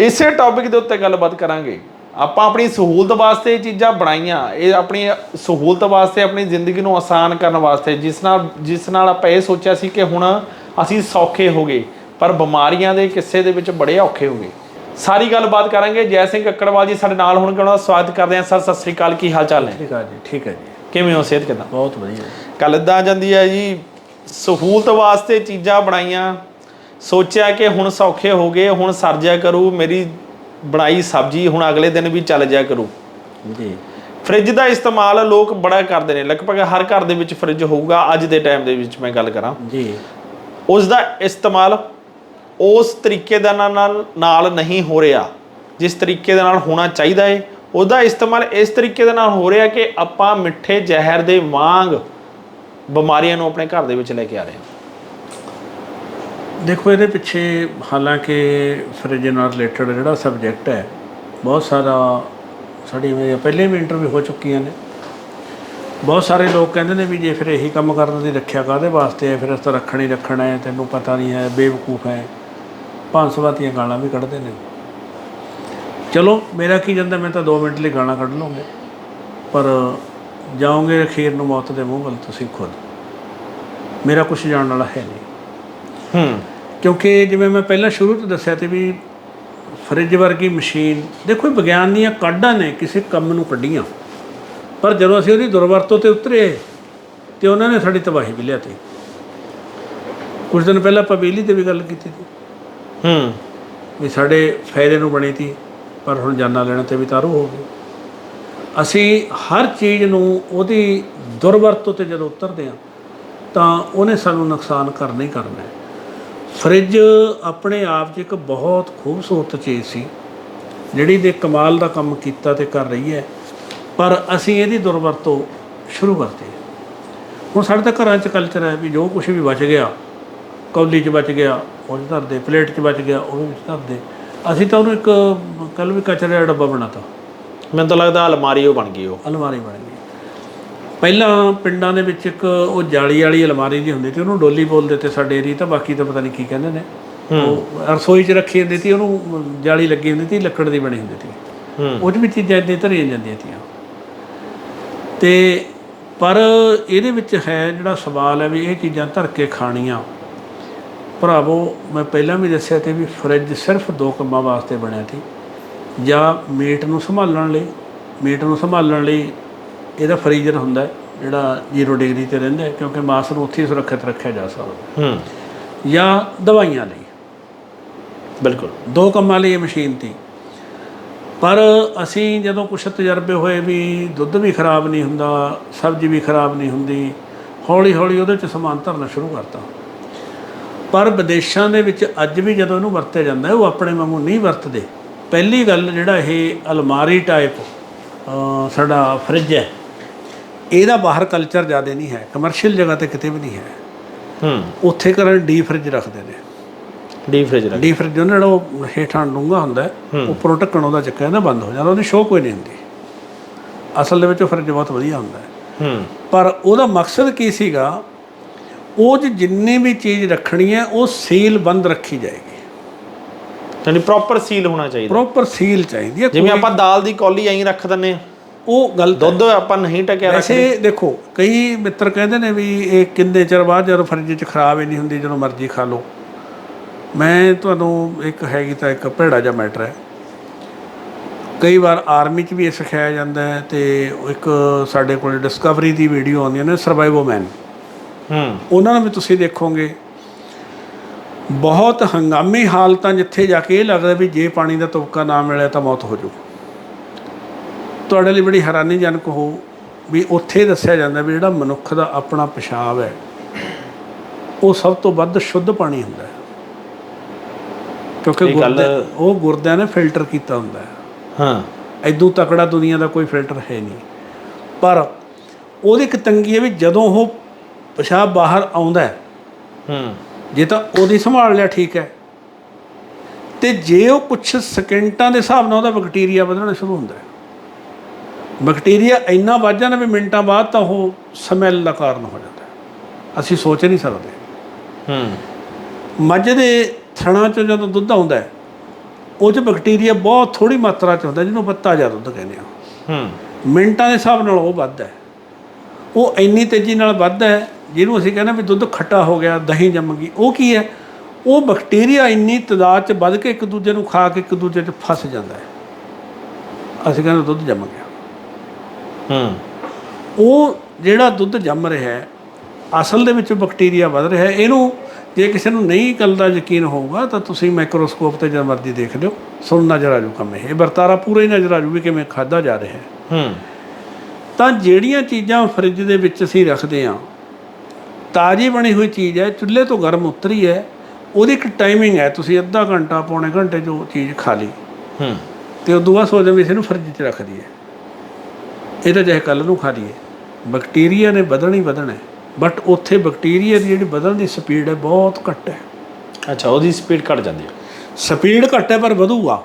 ਇਸੇ ਟੌਪਿਕ ਦੇ ਉੱਤੇ ਗੱਲਬਾਤ ਕਰਾਂਗੇ। ਆਪਾਂ ਆਪਣੀ ਸਹੂਲਤ ਵਾਸਤੇ ਇਹ ਚੀਜ਼ਾਂ ਬਣਾਈਆਂ। ਇਹ ਆਪਣੀ ਸਹੂਲਤ ਵਾਸਤੇ ਆਪਣੀ ਜ਼ਿੰਦਗੀ ਨੂੰ ਆਸਾਨ ਕਰਨ ਵਾਸਤੇ। ਜਿਸ ਨਾਲ ਜਿਸ ਨਾਲ ਆਪਾਂ ਇਹ ਸੋਚਿਆ ਸੀ ਕਿ ਹੁਣ ਅਸੀਂ ਸੌਖੇ ਹੋ ਗਏ ਪਰ ਬਿਮਾਰੀਆਂ ਦੇ ਕਿੱਸੇ ਦੇ ਵਿੱਚ ਬੜੇ ਔਖੇ ਹੋ ਗਏ। ਸਾਰੀ ਗੱਲਬਾਤ ਕਰਾਂਗੇ। ਜੈ ਸਿੰਘ ਕੱਕੜਵਾਲ ਜੀ ਸਾਡੇ ਨਾਲ ਹੋਣਗੇ ਉਹਨਾਂ ਦਾ ਸਵਾਗਤ ਕਰਦੇ ਹਾਂ। ਸਰ ਸਤਿ ਸ੍ਰੀ ਅਕਾਲ। ਕੀ ਹਾਲ ਚਾਲ ਨੇ? ਠੀਕ ਆ ਜੀ। ਠੀਕ ਹੈ ਜੀ। ਕਿਵੇਂ ਹੋ ਸਿਹਤ ਕਿਦਾਂ? ਬਹੁਤ ਵਧੀਆ ਕੱਲ ਇਦਾਂ ਜਾਂਦੀ ਹੈ ਜੀ ਸਹੂਲਤ ਵਾਸਤੇ ਚੀਜ਼ਾਂ ਬਣਾਈਆਂ। ਸੋਚਿਆ ਕਿ ਹੁਣ ਸੌਖੇ ਹੋ ਗਏ ਹੁਣ ਸਰ ਜਾ ਕਰੂ। ਮੇਰੀ ਬਣਾਈ ਸਬਜ਼ੀ ਹੁਣ ਅਗਲੇ ਦਿਨ ਵੀ ਚੱਲ ਜਾ ਕਰੂ। ਜੀ। ਫ੍ਰਿਜ ਦਾ ਇਸਤੇਮਾਲ ਲੋਕ ਬੜਾ ਕਰਦੇ ਨੇ। ਲਗਭਗ ਹਰ ਘਰ ਦੇ ਵਿੱਚ ਫ੍ਰਿਜ ਹੋਊਗਾ। ਅੱਜ ਦੇ ਟਾਈਮ ਦੇ ਵਿੱਚ ਮੈਂ ਗੱਲ ਕਰਾਂ। ਜੀ। ਉਸ ਦਾ ਇਸਤੇਮਾਲ ਉਸ ਤਰੀਕੇ ਦਾ ਨਾਲ ਨਾਲ ਨਹੀਂ ਹੋ ਰਿਹਾ। ਜਿਸ ਤਰੀਕੇ ਦੇ ਨਾਲ ਹੋਣਾ ਚਾਹੀਦਾ ਹੈ ਉਹਦਾ ਇਸਤੇਮਾਲ ਇਸ ਤਰੀਕੇ ਦੇ ਨਾਲ ਹੋ ਰਿਹਾ ਕਿ ਆਪਾਂ ਮਿੱਠੇ ਜ਼ਹਿਰ ਦੇ ਵਾਂਗ ਬਿਮਾਰੀਆਂ ਨੂੰ ਆਪਣੇ ਘਰ ਦੇ ਵਿੱਚ ਲੈ ਕੇ ਆ ਰਹੇ ਹਾਂ। ਦੇਖੋ, ਇਹਦੇ ਪਿੱਛੇ ਹਾਲਾਂਕਿ ਫਰਿੱਜ ਨਾਲ ਰਿਲੇਟਡ ਜਿਹੜਾ ਸਬਜੈਕਟ ਹੈ, ਬਹੁਤ ਸਾਰਾ ਸਾਡੀ ਮੇਰੀਆਂ ਪਹਿਲੇ ਵੀ ਇੰਟਰਵਿਊ ਹੋ ਚੁੱਕੀਆਂ ਨੇ। ਬਹੁਤ ਸਾਰੇ ਲੋਕ ਕਹਿੰਦੇ ਨੇ ਵੀ ਜੇ ਫਿਰ ਇਹੀ ਕੰਮ ਕਰਨ ਦੀ ਰੱਖਿਆ ਕਾਦੇ ਵਾਸਤੇ ਹੈ? ਫਿਰ ਇਸ ਤਾਂ ਰੱਖਣਾ ਹੀ ਰੱਖਣਾ ਹੈ, ਤੈਨੂੰ ਪਤਾ ਨਹੀਂ ਹੈ, ਬੇਵਕੂਫ ਹੈ। ਪੰਜ ਸੌ ਦੀਆਂ ਗਾਲਾਂ ਵੀ ਕੱਢਦੇ ਨੇ। ਚਲੋ, ਮੇਰਾ ਕੀ ਜਾਂਦਾ, ਮੈਂ ਤਾਂ 2 ਮਿੰਟ ਲਈ ਗਾਲਾਂ ਕੱਢ ਲਵਾਂਗੇ ਪਰ ਜਾਓਗੇ ਅਖੀਰ ਨੂੰ ਮੌਤ ਦੇ ਮੂੰਹ ਵੱਲ ਤੁਸੀਂ ਖੁਦ। ਮੇਰਾ ਕੁਝ ਜਾਣਨ ਵਾਲਾ ਹੈ ਨਹੀਂ। ਹੂੰ। ਕਿਉਂਕਿ ਜਿਵੇਂ ਮੈਂ ਪਹਿਲਾਂ ਸ਼ੁਰੂ ਤੋਂ ਦੱਸਿਆ ਤੇ ਵੀ ਫਰਿੱਜ ਵਰਗੀ ਮਸ਼ੀਨ ਦੇਖੋ ਵਿਗਿਆਨ ਦੀਆਂ ਕਾਢਾਂ ਨੇ ਕਿਸੇ ਕੰਮ ਨੂੰ ਕੱਢੀਆਂ। ਪਰ ਜਦੋਂ ਅਸੀਂ ਉਹਦੀ ਦੁਰਵਰਤੋਂ ਤੇ ਉਤਰੇ ਤੇ ਉਹਨਾਂ ਨੇ ਸਾਡੀ ਤਬਾਹੀ ਵੀ ਲਿਆਤੀ। ਕੁਝ ਦਿਨ ਪਹਿਲਾਂ ਆਪਾਂ ਬਿਜਲੀ ਤੇ ਵੀ ਗੱਲ ਕੀਤੀ ਸੀ। ਹੂੰ। ਵੀ ਸਾਡੇ ਫਾਇਦੇ ਨੂੰ ਬਣੀ ਤੀ ਪਰ ਹੁਣ ਜਾਨਾਂ ਲੈਣ ਤੇ ਵੀ ਤਾਰੂ ਹੋ ਗਈ। ਅਸੀਂ ਹਰ ਚੀਜ਼ ਨੂੰ ਉਹਦੀ ਦੁਰਵਰਤੋਂ ਤੇ ਜਦੋਂ ਉਤਰਦੇ ਹਾਂ ਤਾਂ ਉਹਨੇ ਸਾਨੂੰ ਨੁਕਸਾਨ ਕਰਨਾ ਹੀ ਕਰਨਾ ਹੈ। ਫਰਿੱਜ ਆਪਣੇ ਆਪ 'ਚ ਇੱਕ ਬਹੁਤ ਖੂਬਸੂਰਤ ਚੀਜ਼ ਸੀ ਜਿਹੜੀ ਦੇ ਕਮਾਲ ਦਾ ਕੰਮ ਕੀਤਾ ਤੇ ਕਰ ਰਹੀ ਹੈ ਪਰ ਅਸੀਂ ਇਹਦੀ ਦੁਰਵਰਤੋਂ ਸ਼ੁਰੂ ਕਰਤੀ ਹੁਣ ਸਾਡੇ ਤਾਂ ਘਰਾਂ 'ਚ ਕਲਚਰ ਹੈ ਵੀ ਜੋ ਕੁਝ ਵੀ ਬਚ ਗਿਆ ਕੌਲੀ 'ਚ ਬਚ ਗਿਆ ਉਹ 'ਚ ਧਰ ਦੇ ਪਲੇਟ 'ਚ ਬਚ ਗਿਆ ਉਹ ਵੀ ਵਿੱਚ ਧਰ ਦੇ। ਅਸੀਂ ਤਾਂ ਉਹਨੂੰ ਇੱਕ ਕੱਲ ਵੀ ਕਚਰੇ ਦਾ ਡੱਬਾ ਬਣਾਤਾ। ਮੈਨੂੰ ਤਾਂ ਲੱਗਦਾ ਅਲਮਾਰੀ ਉਹ ਬਣ ਗਈ ਉਹ। ਅਲਮਾਰੀ ਬਣ ਗਈ। ਪਹਿਲਾਂ ਪਿੰਡਾਂ ਦੇ ਵਿੱਚ ਇੱਕ ਉਹ ਜਾਲੀ ਵਾਲੀ ਅਲਮਾਰੀ ਜੀ ਹੁੰਦੀ ਸੀ ਉਹਨੂੰ ਡੋਲੀ ਬੋਲਦੇ ਤੇ ਸਾਡੇ ਏਰੀਏ ਤਾਂ ਬਾਕੀ ਤਾਂ ਪਤਾ ਨਹੀਂ ਕੀ ਕਹਿੰਦੇ ਨੇ। ਉਹ ਰਸੋਈ 'ਚ ਰੱਖੀ ਹੁੰਦੀ ਸੀ ਉਹਨੂੰ ਜਾਲੀ ਲੱਗੀ ਹੁੰਦੀ ਸੀ ਲੱਕੜ ਦੀ ਬਣੀ ਹੁੰਦੀ ਸੀ। ਹੂੰ। ਉਹ 'ਚ ਵੀ ਚੀਜ਼ਾਂ ਇੱਦਾਂ ਧਰੀਆਂ ਜਾਂਦੀਆਂ ਤੀਆਂ ਤੇ ਪਰ ਇਹਦੇ ਵਿੱਚ ਹੈ ਜਿਹੜਾ ਸਵਾਲ ਹੈ ਵੀ ਇਹ ਚੀਜ਼ਾਂ ਧਰ ਕੇ ਖਾਣੀਆਂ। ਭਰਾਵੋ ਮੈਂ ਪਹਿਲਾਂ ਵੀ ਦੱਸਿਆ ਤੇ ਵੀ ਫਰਿੱਜ ਸਿਰਫ ਦੋ ਕੰਮਾਂ ਵਾਸਤੇ ਬਣਿਆ ਸੀ। ਜਾਂ ਮੀਟ ਨੂੰ ਸੰਭਾਲਣ ਲਈ ਮੀਟ ਨੂੰ ਸੰਭਾਲਣ ਲਈ ਇਹਦਾ ਫਰੀਜ਼ਰ ਹੁੰਦਾ ਹੈ, ਜਿਹੜਾ 0 ਡਿਗਰੀ ਤੇ ਰਹਿੰਦਾ ਕਿਉਂਕਿ ਮਾਸ ਨੂੰ ਉੱਥੇ ਹੀ ਸੁਰੱਖਿਅਤ ਰੱਖਿਆ ਜਾ ਸਕਦਾ ਹੂੰ। ਜਾਂ ਦਵਾਈਆਂ ਲਈ। ਬਿਲਕੁਲ। ਦੋ ਕੰਮਾਂ ਲਈ ਇਹ ਮਸ਼ੀਨ ਤੀ ਪਰ ਅਸੀਂ ਜਦੋਂ ਕੁਛ ਤਜਰਬੇ ਹੋਏ ਵੀ ਦੁੱਧ ਵੀ ਖਰਾਬ ਨਹੀਂ ਹੁੰਦਾ ਸਬਜ਼ੀ ਵੀ ਖਰਾਬ ਨਹੀਂ ਹੁੰਦੀ ਹੌਲੀ ਹੌਲੀ ਉਹਦੇ ਚ ਸਮਾਨ ਧਰਨਾ ਸ਼ੁਰੂ ਕਰਤਾ। ਪਰ ਵਿਦੇਸ਼ਾਂ ਦੇ ਵਿੱਚ ਅੱਜ ਵੀ ਜਦੋਂ ਇਹਨੂੰ ਵਰਤਿਆ ਜਾਂਦਾ ਉਹ ਆਪਣੇ ਵਾਂਗੂ ਨਹੀਂ ਵਰਤਦੇ। ਪਹਿਲੀ ਗੱਲ ਜਿਹੜਾ ਇਹ ਅਲਮਾਰੀ ਟਾਈਪ ਸਾਡਾ ਫਰਿੱਜ ਹੈ ਇਹਦਾ ਬਾਹਰ ਕਲਚਰ ਜ਼ਿਆਦਾ ਨਹੀਂ ਹੈ ਕਮਰਸ਼ੀਅਲ ਜਗ੍ਹਾ ਤੇ ਕਿਤੇ ਵੀ ਨਹੀਂ ਹੈ। ਹੂੰ। ਉੱਥੇ ਕਰਨ ਡੀ ਫਰਿੱਜ ਰੱਖਦੇ ਨੇ। ਡੀਪ ਫ੍ਰਿਜ ਰੱਖ ਡੀ ਫਰਿੱਜ ਉਹਨਾਂ ਉਹ ਹੇਠਾਂ ਡੂੰਘਾ ਹੁੰਦਾ ਉੱਪਰੋਂ ਢੱਕਣ ਉਹਦਾ ਚੱਕਿਆ ਜਾਂਦਾ ਬੰਦ ਹੋ ਜਾਂਦਾ ਉਹਦੀ ਸ਼ੋਅ ਕੋਈ ਨਹੀਂ ਹੁੰਦੀ। ਅਸਲ ਦੇ ਵਿੱਚ ਉਹ ਫਰਿੱਜ ਬਹੁਤ ਵਧੀਆ ਹੁੰਦਾ ਹੈ। ਹੂੰ। ਪਰ ਉਹਦਾ ਮਕਸਦ ਕੀ ਸੀਗਾ? ਉਹ 'ਚ ਜਿੰਨੀ ਵੀ ਚੀਜ਼ ਰੱਖਣੀ ਹੈ ਉਹ ਸੀਲ ਬੰਦ ਰੱਖੀ ਜਾਏਗੀ। ਯਾਨੀ ਪ੍ਰੋਪਰ ਸੀਲ ਹੋਣਾ ਚਾਹੀਦਾ। ਪ੍ਰੋਪਰ ਸੀਲ ਚਾਹੀਦੀ ਹੈ ਜਿਵੇਂ ਆਪਾਂ ਦਾਲ ਦੀ ਕੌਲੀ ਐਂ ਰੱਖ ਦਿੰਨੇ ਆ ਉਹ ਗਲਤ ਹੈ। ਦੁੱਧ ਆਪਾਂ ਨਹੀਂ ਟਕਿਆ ਰੱਖ ਵੈਸੇ ਦੇਖੋ ਕਈ ਮਿੱਤਰ ਕਹਿੰਦੇ ਨੇ ਵੀ ਇਹ ਕਿੰਨੇ ਚਿਰ ਬਾਅਦ ਜਦੋਂ ਫਰਿੱਜ 'ਚ ਖਰਾਬ ਹੀ ਨਹੀਂ ਹੁੰਦੀ ਜਦੋਂ ਮਰਜ਼ੀ ਖਾ ਲਓ। ਮੈਂ ਤੁਹਾਨੂੰ ਇੱਕ ਹੈਗੀ ਤਾਂ ਇੱਕ ਭੇੜਾ ਜਿਹਾ ਮੈਟਰ ਹੈ। ਕਈ ਵਾਰ ਆਰਮੀ 'ਚ ਵੀ ਇਹ ਸਿਖਾਇਆ ਜਾਂਦਾ ਹੈ ਤੇ ਇੱਕ ਸਾਡੇ ਕੋਲ ਡਿਸਕਵਰੀ ਦੀ ਵੀਡੀਓ ਆਉਂਦੀਆਂ ਨੇ ਸਰਵਾਈਵੋ ਮੈਨ ਹੂੰ। ਉਹਨਾਂ ਨੂੰ ਵੀ ਤੁਸੀਂ ਦੇਖੋਗੇ। ਬਹੁਤ ਹੰਗਾਮੀ ਹਾਲਤਾਂ ਜਿੱਥੇ ਜਾ ਕੇ ਇਹ ਲੱਗਦਾ ਵੀ ਜੇ ਪਾਣੀ ਦਾ ਤੁਪਕਾ ਨਾ ਮਿਲਿਆ ਤਾਂ ਮੌਤ ਹੋ ਜਾਊ। ਤੁਹਾਡੇ ਲਈ ਬੜੀ ਹੈਰਾਨੀਜਨਕ ਹੋ ਵੀ ਉੱਥੇ ਦੱਸਿਆ ਜਾਂਦਾ ਵੀ ਜਿਹੜਾ ਮਨੁੱਖ ਦਾ ਆਪਣਾ ਪਿਸ਼ਾਬ ਹੈ ਉਹ ਸਭ ਤੋਂ ਵੱਧ ਸ਼ੁੱਧ ਪਾਣੀ ਹੁੰਦਾ ਹੈ। ਕਿਉਂਕਿ ਗੁਰਦੇ ਉਹ ਗੁਰਦਿਆਂ ਨੇ ਫਿਲਟਰ ਕੀਤਾ ਹੁੰਦਾ ਹੈ। ਹਾਂ। ਐਦੂ ਤਕੜਾ ਦੁਨੀਆ ਦਾ ਕੋਈ ਫਿਲਟਰ ਹੈ ਨਹੀਂ। ਪਰ ਉਹਦੀ ਇੱਕ ਤੰਗੀ ਹੈ ਵੀ ਜਦੋਂ ਉਹ ਪਿਸ਼ਾਬ ਬਾਹਰ ਆਉਂਦਾ ਹੈ ਹੂੰ। ਜੇ ਤਾਂ ਉਹਦੀ ਸੰਭਾਲ ਲਿਆ ਠੀਕ ਹੈ। ਤੇ ਜੇ ਉਹ ਕੁਝ ਸਕਿੰਟਾਂ ਦੇ ਹਿਸਾਬ ਨਾਲ ਉਹਦਾ ਬੈਕਟੀਰੀਆ ਵਧਣਾ ਸ਼ੁਰੂ ਹੁੰਦਾ ਹੈ। ਬੈਕਟੀਰੀਆ ਇੰਨਾ ਵੱਧ ਜਾਂਦਾ ਵੀ ਮਿੰਟਾਂ ਬਾਅਦ ਤਾਂ ਉਹ ਸਮੈਲ ਦਾ ਕਾਰਨ ਹੋ ਜਾਂਦਾ ਅਸੀਂ ਸੋਚ ਨਹੀਂ ਸਕਦੇ। ਹੂੰ। ਮੱਝ ਦੇ ਥਣਾ ਚੋਂ ਜਦੋਂ ਦੁੱਧ ਆਉਂਦਾ ਉਹ 'ਚ ਬੈਕਟੀਰੀਆ ਬਹੁਤ ਥੋੜੀ ਮਾਤਰਾ 'ਚ ਹੁੰਦਾ ਜਿਹਨੂੰ ਆਪਾਂ ਤਾਜ਼ਾ ਦੁੱਧ ਕਹਿੰਦੇ ਆ। ਹੂੰ। ਮਿੰਟਾਂ ਦੇ ਹਿਸਾਬ ਨਾਲ ਉਹ ਵੱਧਦਾ ਹੈ। ਉਹ ਇੰਨੀ ਤੇਜ਼ੀ ਨਾਲ ਵੱਧਦਾ ਹੈ ਜਿਹਨੂੰ ਅਸੀਂ ਕਹਿੰਦੇ ਵੀ ਦੁੱਧ ਖੱਟਾ ਹੋ ਗਿਆ ਦਹੀਂ ਜੰਮ ਗਈ ਉਹ ਕੀ ਹੈ? ਉਹ ਬੈਕਟੀਰੀਆ ਇੰਨੀ ਤਦਾਦ 'ਚ ਵੱਧ ਕੇ ਇੱਕ ਦੂਜੇ ਨੂੰ ਖਾ ਕੇ ਇੱਕ ਦੂਜੇ 'ਚ ਫਸ ਜਾਂਦਾ ਹੈ। ਅਸੀਂ ਕਹਿੰਦੇ ਦੁੱਧ ਜੰਮ ਗਿਆ। ਹੂੰ। ਉਹ ਜਿਹੜਾ ਦੁੱਧ ਜੰਮ ਰਿਹਾ ਹੈ ਅਸਲ ਦੇ ਵਿੱਚ ਬੈਕਟੀਰੀਆ ਵੱਧ ਰਿਹਾ ਹੈ। ਇਹਨੂੰ ਜੇ ਕਿਸੇ ਨੂੰ ਨਹੀਂ ਗੱਲ ਦਾ ਯਕੀਨ ਹੋਊਗਾ ਤਾਂ ਤੁਸੀਂ ਮਾਈਕਰੋਸਕੋਪ ਤੇ ਜਦ ਮਰਜ਼ੀ ਦੇਖ ਲਿਓ। ਸੁਣ ਨਜ਼ਰ ਆ ਜੂ ਕੰਮ ਇਹ। ਵਰਤਾਰਾ ਪੂਰਾ ਹੀ ਨਜ਼ਰ ਆ ਜੂ ਵੀ ਕਿਵੇਂ ਖਾਦਾ ਜਾ ਰਿਹਾ ਹੈ। ਹੂੰ। ਤਾਂ ਜਿਹੜੀਆਂ ਚੀਜ਼ਾਂ ਫਰਿੱਜ ਦੇ ਵਿੱਚ ਅਸੀਂ ਰੱਖਦੇ ਹਾਂ ਤਾਜ਼ੀ ਬਣੀ ਹੋਈ ਚੀਜ਼ ਹੈ ਚੁੱਲ੍ਹੇ ਤੋਂ ਗਰਮ ਉਤਰੀ ਹੈ ਉਹਦੀ ਇੱਕ ਟਾਈਮਿੰਗ ਹੈ। ਤੁਸੀਂ ਅੱਧਾ ਘੰਟਾ ਪੌਣੇ ਘੰਟੇ 'ਚ ਉਹ ਚੀਜ਼ ਖਾ ਲਈ। ਹੂੰ। ਤੇ ਉਦੋਂ ਬਾਅਦ ਸੋਚਦੇ ਵੀ ਇਸ ਨੂੰ ਫਰਿੱਜ 'ਚ ਰੱਖ ਦਈਏ। ਇਹ ਤਾਂ ਚਾਹੇ ਕੱਲ ਨੂੰ ਖਾ ਲਈਏ। ਬੈਕਟੀਰੀਆ ਨੇ ਵਧਣਾ ਹੀ ਵਧਣਾ ਹੈ। ਬਟ ਉੱਥੇ ਬੈਕਟੀਰੀਆ ਦੀ ਜਿਹੜੀ ਵਧਣ ਦੀ ਸਪੀਡ ਹੈ ਬਹੁਤ ਘੱਟ ਹੈ। ਅੱਛਾ ਉਹਦੀ ਸਪੀਡ ਘਟ ਜਾਂਦੀ ਹੈ। ਸਪੀਡ ਘੱਟ ਹੈ ਪਰ ਵਧੂਗਾ।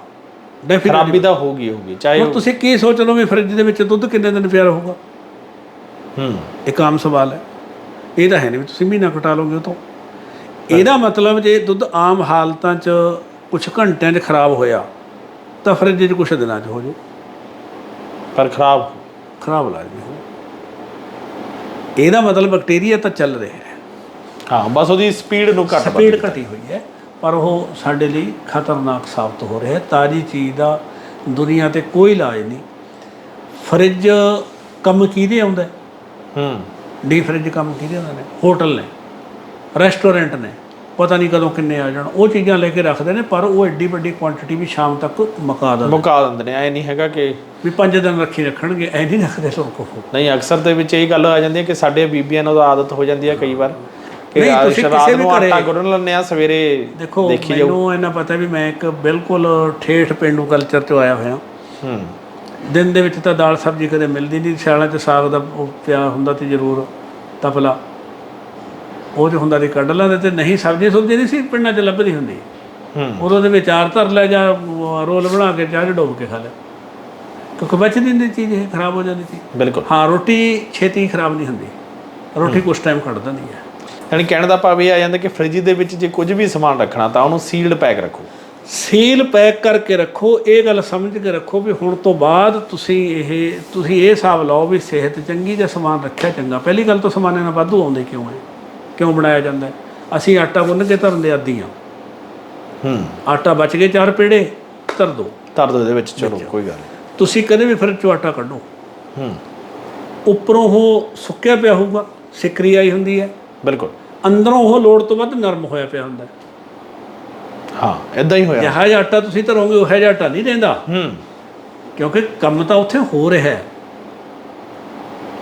ਖਰਾਬੀ ਤਾਂ ਹੋਗੀ ਹੋਗੀ ਚਾਹੇ ਤੁਸੀਂ ਕੀ ਸੋਚ ਲਓ ਵੀ ਫਰਿੱਜ ਦੇ ਵਿੱਚ ਦੁੱਧ ਕਿੰਨੇ ਦਿਨ ਪਿਆ ਰਹੂਗਾ? ਹੂੰ। ਇੱਕ ਆਮ ਸਵਾਲ ਹੈ। ਇਹ ਤਾਂ ਹੈ ਨਹੀਂ ਵੀ ਤੁਸੀਂ ਮਹੀਨਾ ਕਟਾ ਲਓਗੇ ਉਹ ਤੋਂ। ਇਹਦਾ ਮਤਲਬ ਜੇ ਦੁੱਧ ਆਮ ਹਾਲਤਾਂ 'ਚ ਕੁਝ ਘੰਟਿਆਂ 'ਚ ਖਰਾਬ ਹੋਇਆ ਤਾਂ ਫਰਿੱਜ 'ਚ ਕੁਝ ਦਿਨਾਂ 'ਚ ਹੋ ਜਾਊ। ਪਰ ਖਰਾਬ ਖਰਾਬ ਲਾਜ਼ਮੀ ਹੋ। ਇਹਦਾ ਮਤਲਬ ਬੈਕਟੀਰੀਆ ਤਾਂ ਚੱਲ ਰਿਹਾ ਹੈ। ਹਾਂ ਬਸ ਉਹਦੀ ਸਪੀਡ ਨੂੰ ਘੱਟ ਸਪੀਡ ਘਟੀ ਹੋਈ ਹੈ ਪਰ ਉਹ ਸਾਡੇ ਲਈ ਖਤਰਨਾਕ ਸਾਬਤ ਹੋ ਰਿਹਾ ਹੈ। ਤਾਜ਼ੀ ਚੀਜ਼ ਦਾ ਦੁਨੀਆ ਤੇ ਕੋਈ ਇਲਾਜ ਨਹੀਂ। ਫਰਿੱਜ ਕੰਮ ਕਿਹਦੇ ਆਉਂਦਾ ਹੈ? ਡੀ ਫਰਿੱਜ ਕੰਮ ਕਿਹਦੇ ਹੁੰਦੇ ਨੇ ਹੋਟਲ ਨੇ ਰੈਸਟੋਰੈਂਟ ਨੇ। ਪਤਾ ਨਹੀਂ ਕਦੋਂ ਕਿੰਨੇ ਆ ਜਾਣ। ਉਹ ਚੀਜ਼ਾਂ ਲੈ ਕੇ ਰੱਖਦੇ ਨੇ ਪਰ ਉਹ ਐਡੀ ਵੱਡੀ ਕੁਆਂਟੀਟੀ ਵੀ ਸ਼ਾਮ ਤੱਕ ਮੁਕਾ ਦਿੰਦੇ ਮੁਕਾ ਦਿੰਦੇ ਨੇ। ਐ ਨਹੀਂ ਹੈਗਾ ਕਿ ਵੀ ਪੰਜ ਦਿਨ ਰੱਖੀ ਰੱਖਣਗੇ ਐ ਨਹੀਂ ਰੱਖਦੇ ਲੋਕ ਨਹੀਂ ਅਕਸਰ ਦੇ ਵਿੱਚ ਇਹ ਗੱਲ ਆ ਜਾਂਦੀ ਹੈ ਕਿ ਸਾਡੇ ਬੀਬੀਆਂ ਨੂੰ ਆਦਤ ਹੋ ਜਾਂਦੀ ਹੈ ਕਈ ਵਾਰ ਕਿ ਰਾਤ ਨੂੰ ਆਟਾ ਗੁੰਨ ਲੈਂਦੇ ਆ ਸਵੇਰੇ ਦੇਖੋ ਮੈਨੂੰ ਇਹਨਾਂ ਪਤਾ ਵੀ ਮੈਂ ਇੱਕ ਬਿਲਕੁਲ ਠੇਠ ਪਿੰਡੂ ਕਲਚਰ ਤੋਂ ਆਇਆ ਹੋਇਆ। ਹੂੰ। ਦਿਨ ਦੇ ਵਿੱਚ ਤਾਂ ਦਾਲ ਸਬਜ਼ੀ ਕਦੇ ਮਿਲਦੀ ਨਹੀਂ ਸਿਆਲਾਂ 'ਚ ਸਾਗ ਦਾ ਪਿਆ ਹੁੰਦਾ ਤੇ ਜ਼ਰੂਰ ਤਪਲਾ। ਉਹ 'ਚ ਹੁੰਦਾ ਤੇ ਕੱਢ ਲੈਂਦੇ ਤੇ ਨਹੀਂ ਸਬਜ਼ੀ ਸੁਬਜ਼ੀ ਨਹੀਂ ਸੀ ਪਿੰਡਾਂ 'ਚ ਲੱਭਦੀ ਹੁੰਦੀ। ਹੂੰ। ਉਦੋਂ ਦੇ ਵਿੱਚ ਆਰ ਧਰ ਲੈ ਜਾਂ ਰੋਲ ਬਣਾ ਕੇ ਚਾਹ ਡੋਬ ਕੇ ਖਾ ਲੈ। ਕਿਉਂਕਿ ਬਚਦੀ ਨਹੀਂ ਚੀਜ਼ ਇਹ ਖਰਾਬ ਹੋ ਜਾਂਦੀ ਸੀ। ਬਿਲਕੁਲ। ਹਾਂ ਰੋਟੀ ਛੇਤੀ ਖਰਾਬ ਨਹੀਂ ਹੁੰਦੀ। ਰੋਟੀ ਕੁਝ ਟਾਈਮ ਕੱਢ ਦਿੰਦੀ ਹੈ। ਯਾਨੀ ਕਹਿਣ ਦਾ ਭਾਵ ਇਹ ਆ ਜਾਂਦਾ ਕਿ ਫ੍ਰਿਜ ਦੇ ਵਿੱਚ ਜੇ ਕੁਝ ਵੀ ਸਮਾਨ ਰੱਖਣਾ ਤਾਂ ਉਹਨੂੰ ਸੀਲਡ ਪੈਕ ਰੱਖੋ। ਸੀਲ ਪੈਕ ਕਰਕੇ ਰੱਖੋ ਇਹ ਗੱਲ ਸਮਝ ਕੇ ਰੱਖੋ ਵੀ ਹੁਣ ਤੋਂ ਬਾਅਦ ਤੁਸੀਂ ਇਹ ਤੁਸੀਂ ਇਹ ਹਿਸਾਬ ਲਾਓ ਵੀ ਸਿਹਤ ਚੰਗੀ ਜਾਂ ਸਮਾਨ ਰੱਖਿਆ ਚੰਗਾ। ਪਹਿਲੀ ਗੱਲ ਤਾਂ ਸਮਾਨੇ ਨਾਲ ਵਾਧੂ ਆਉਂਦੇ ਕਿਉਂ ਹੈ? ਕਿਉਂ ਬਣਾਇਆ ਜਾਂਦਾ ਹੈ? ਅਸੀਂ ਆਟਾ ਗੁੰਨ ਕੇ ਧਰਨ ਦੇ ਆਦੀ ਹਾਂ। ਹੂੰ। ਆਟਾ ਬਚ ਗਏ ਚਾਰ ਪੇੜੇ ਧਰ ਦੋ। ਧਰ ਦੋ ਇਹਦੇ ਵਿੱਚ ਚਲੋ ਕੋਈ ਗੱਲ ਨਹੀਂ। ਤੁਸੀਂ ਕਦੇ ਵੀ ਫਿਰ ਚੋਂ ਆਟਾ ਕੱਢੋ। ਹੂੰ। ਉੱਪਰੋਂ ਉਹ ਸੁੱਕਿਆ ਪਿਆ ਹੋਊਗਾ ਸਿਕਰੀ ਆਈ ਹੁੰਦੀ ਹੈ। ਬਿਲਕੁਲ। ਅੰਦਰੋਂ ਉਹ ਲੋੜ ਤੋਂ ਵੱਧ ਨਰਮ ਹੋਇਆ ਪਿਆ ਹੁੰਦਾ ਹੈ। ਹਾਂ ਇਦਾਂ ਹੀ ਹੋਇਆ। ਜਿਹਾ ਜਿਹਾ ਆਟਾ ਤੁਸੀਂ ਧਰੋਗੇ ਉਹ ਜਿਹਾ ਆਟਾ ਨਹੀਂ ਰਹਿੰਦਾ। ਹੂੰ। ਕਿਉਂਕਿ ਕੰਮ ਤਾਂ ਉੱਥੇ ਹੋ ਰਿਹਾ ਹੈ।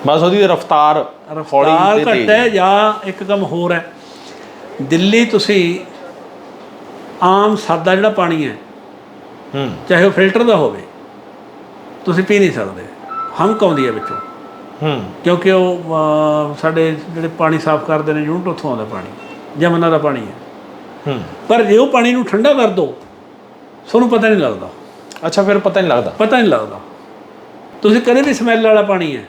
ਬਸ ਉਹਦੀ ਰਫਤਾਰ ਰਫਤਾਰ ਤੇ ਘੱਟ ਹੈ ਜਾਂ ਇੱਕ ਕੰਮ ਹੋਰ ਹੈ। ਦਿੱਲੀ ਤੁਸੀਂ ਆਮ ਸਾਦਾ ਜਿਹੜਾ ਪਾਣੀ ਹੈ ਹੂੰ। ਚਾਹੇ ਉਹ ਫਿਲਟਰ ਦਾ ਹੋਵੇ ਤੁਸੀਂ ਪੀ ਨਹੀਂ ਸਕਦੇ। ਹਮਕ ਆਉਂਦੀ ਹੈ ਵਿੱਚੋਂ। ਹੂੰ। ਕਿਉਂਕਿ ਉਹ ਸਾਡੇ ਜਿਹੜੇ ਪਾਣੀ ਸਾਫ਼ ਕਰਦੇ ਨੇ ਯੂਨਿਟ ਉੱਥੋਂ ਆਉਂਦਾ ਪਾਣੀ ਜਮਨਾ ਦਾ ਪਾਣੀ ਹੈ। ਹੂੰ। ਪਰ ਜੇ ਉਹ ਪਾਣੀ ਨੂੰ ਠੰਡਾ ਕਰ ਦੋ ਤੁਹਾਨੂੰ ਪਤਾ ਨਹੀਂ ਲੱਗਦਾ। ਅੱਛਾ ਫਿਰ ਪਤਾ ਨਹੀਂ ਲੱਗਦਾ। ਪਤਾ ਨਹੀਂ ਲੱਗਦਾ। ਤੁਸੀਂ ਕਦੇ ਵੀ ਸਮੈਲ ਵਾਲਾ ਪਾਣੀ ਹੈ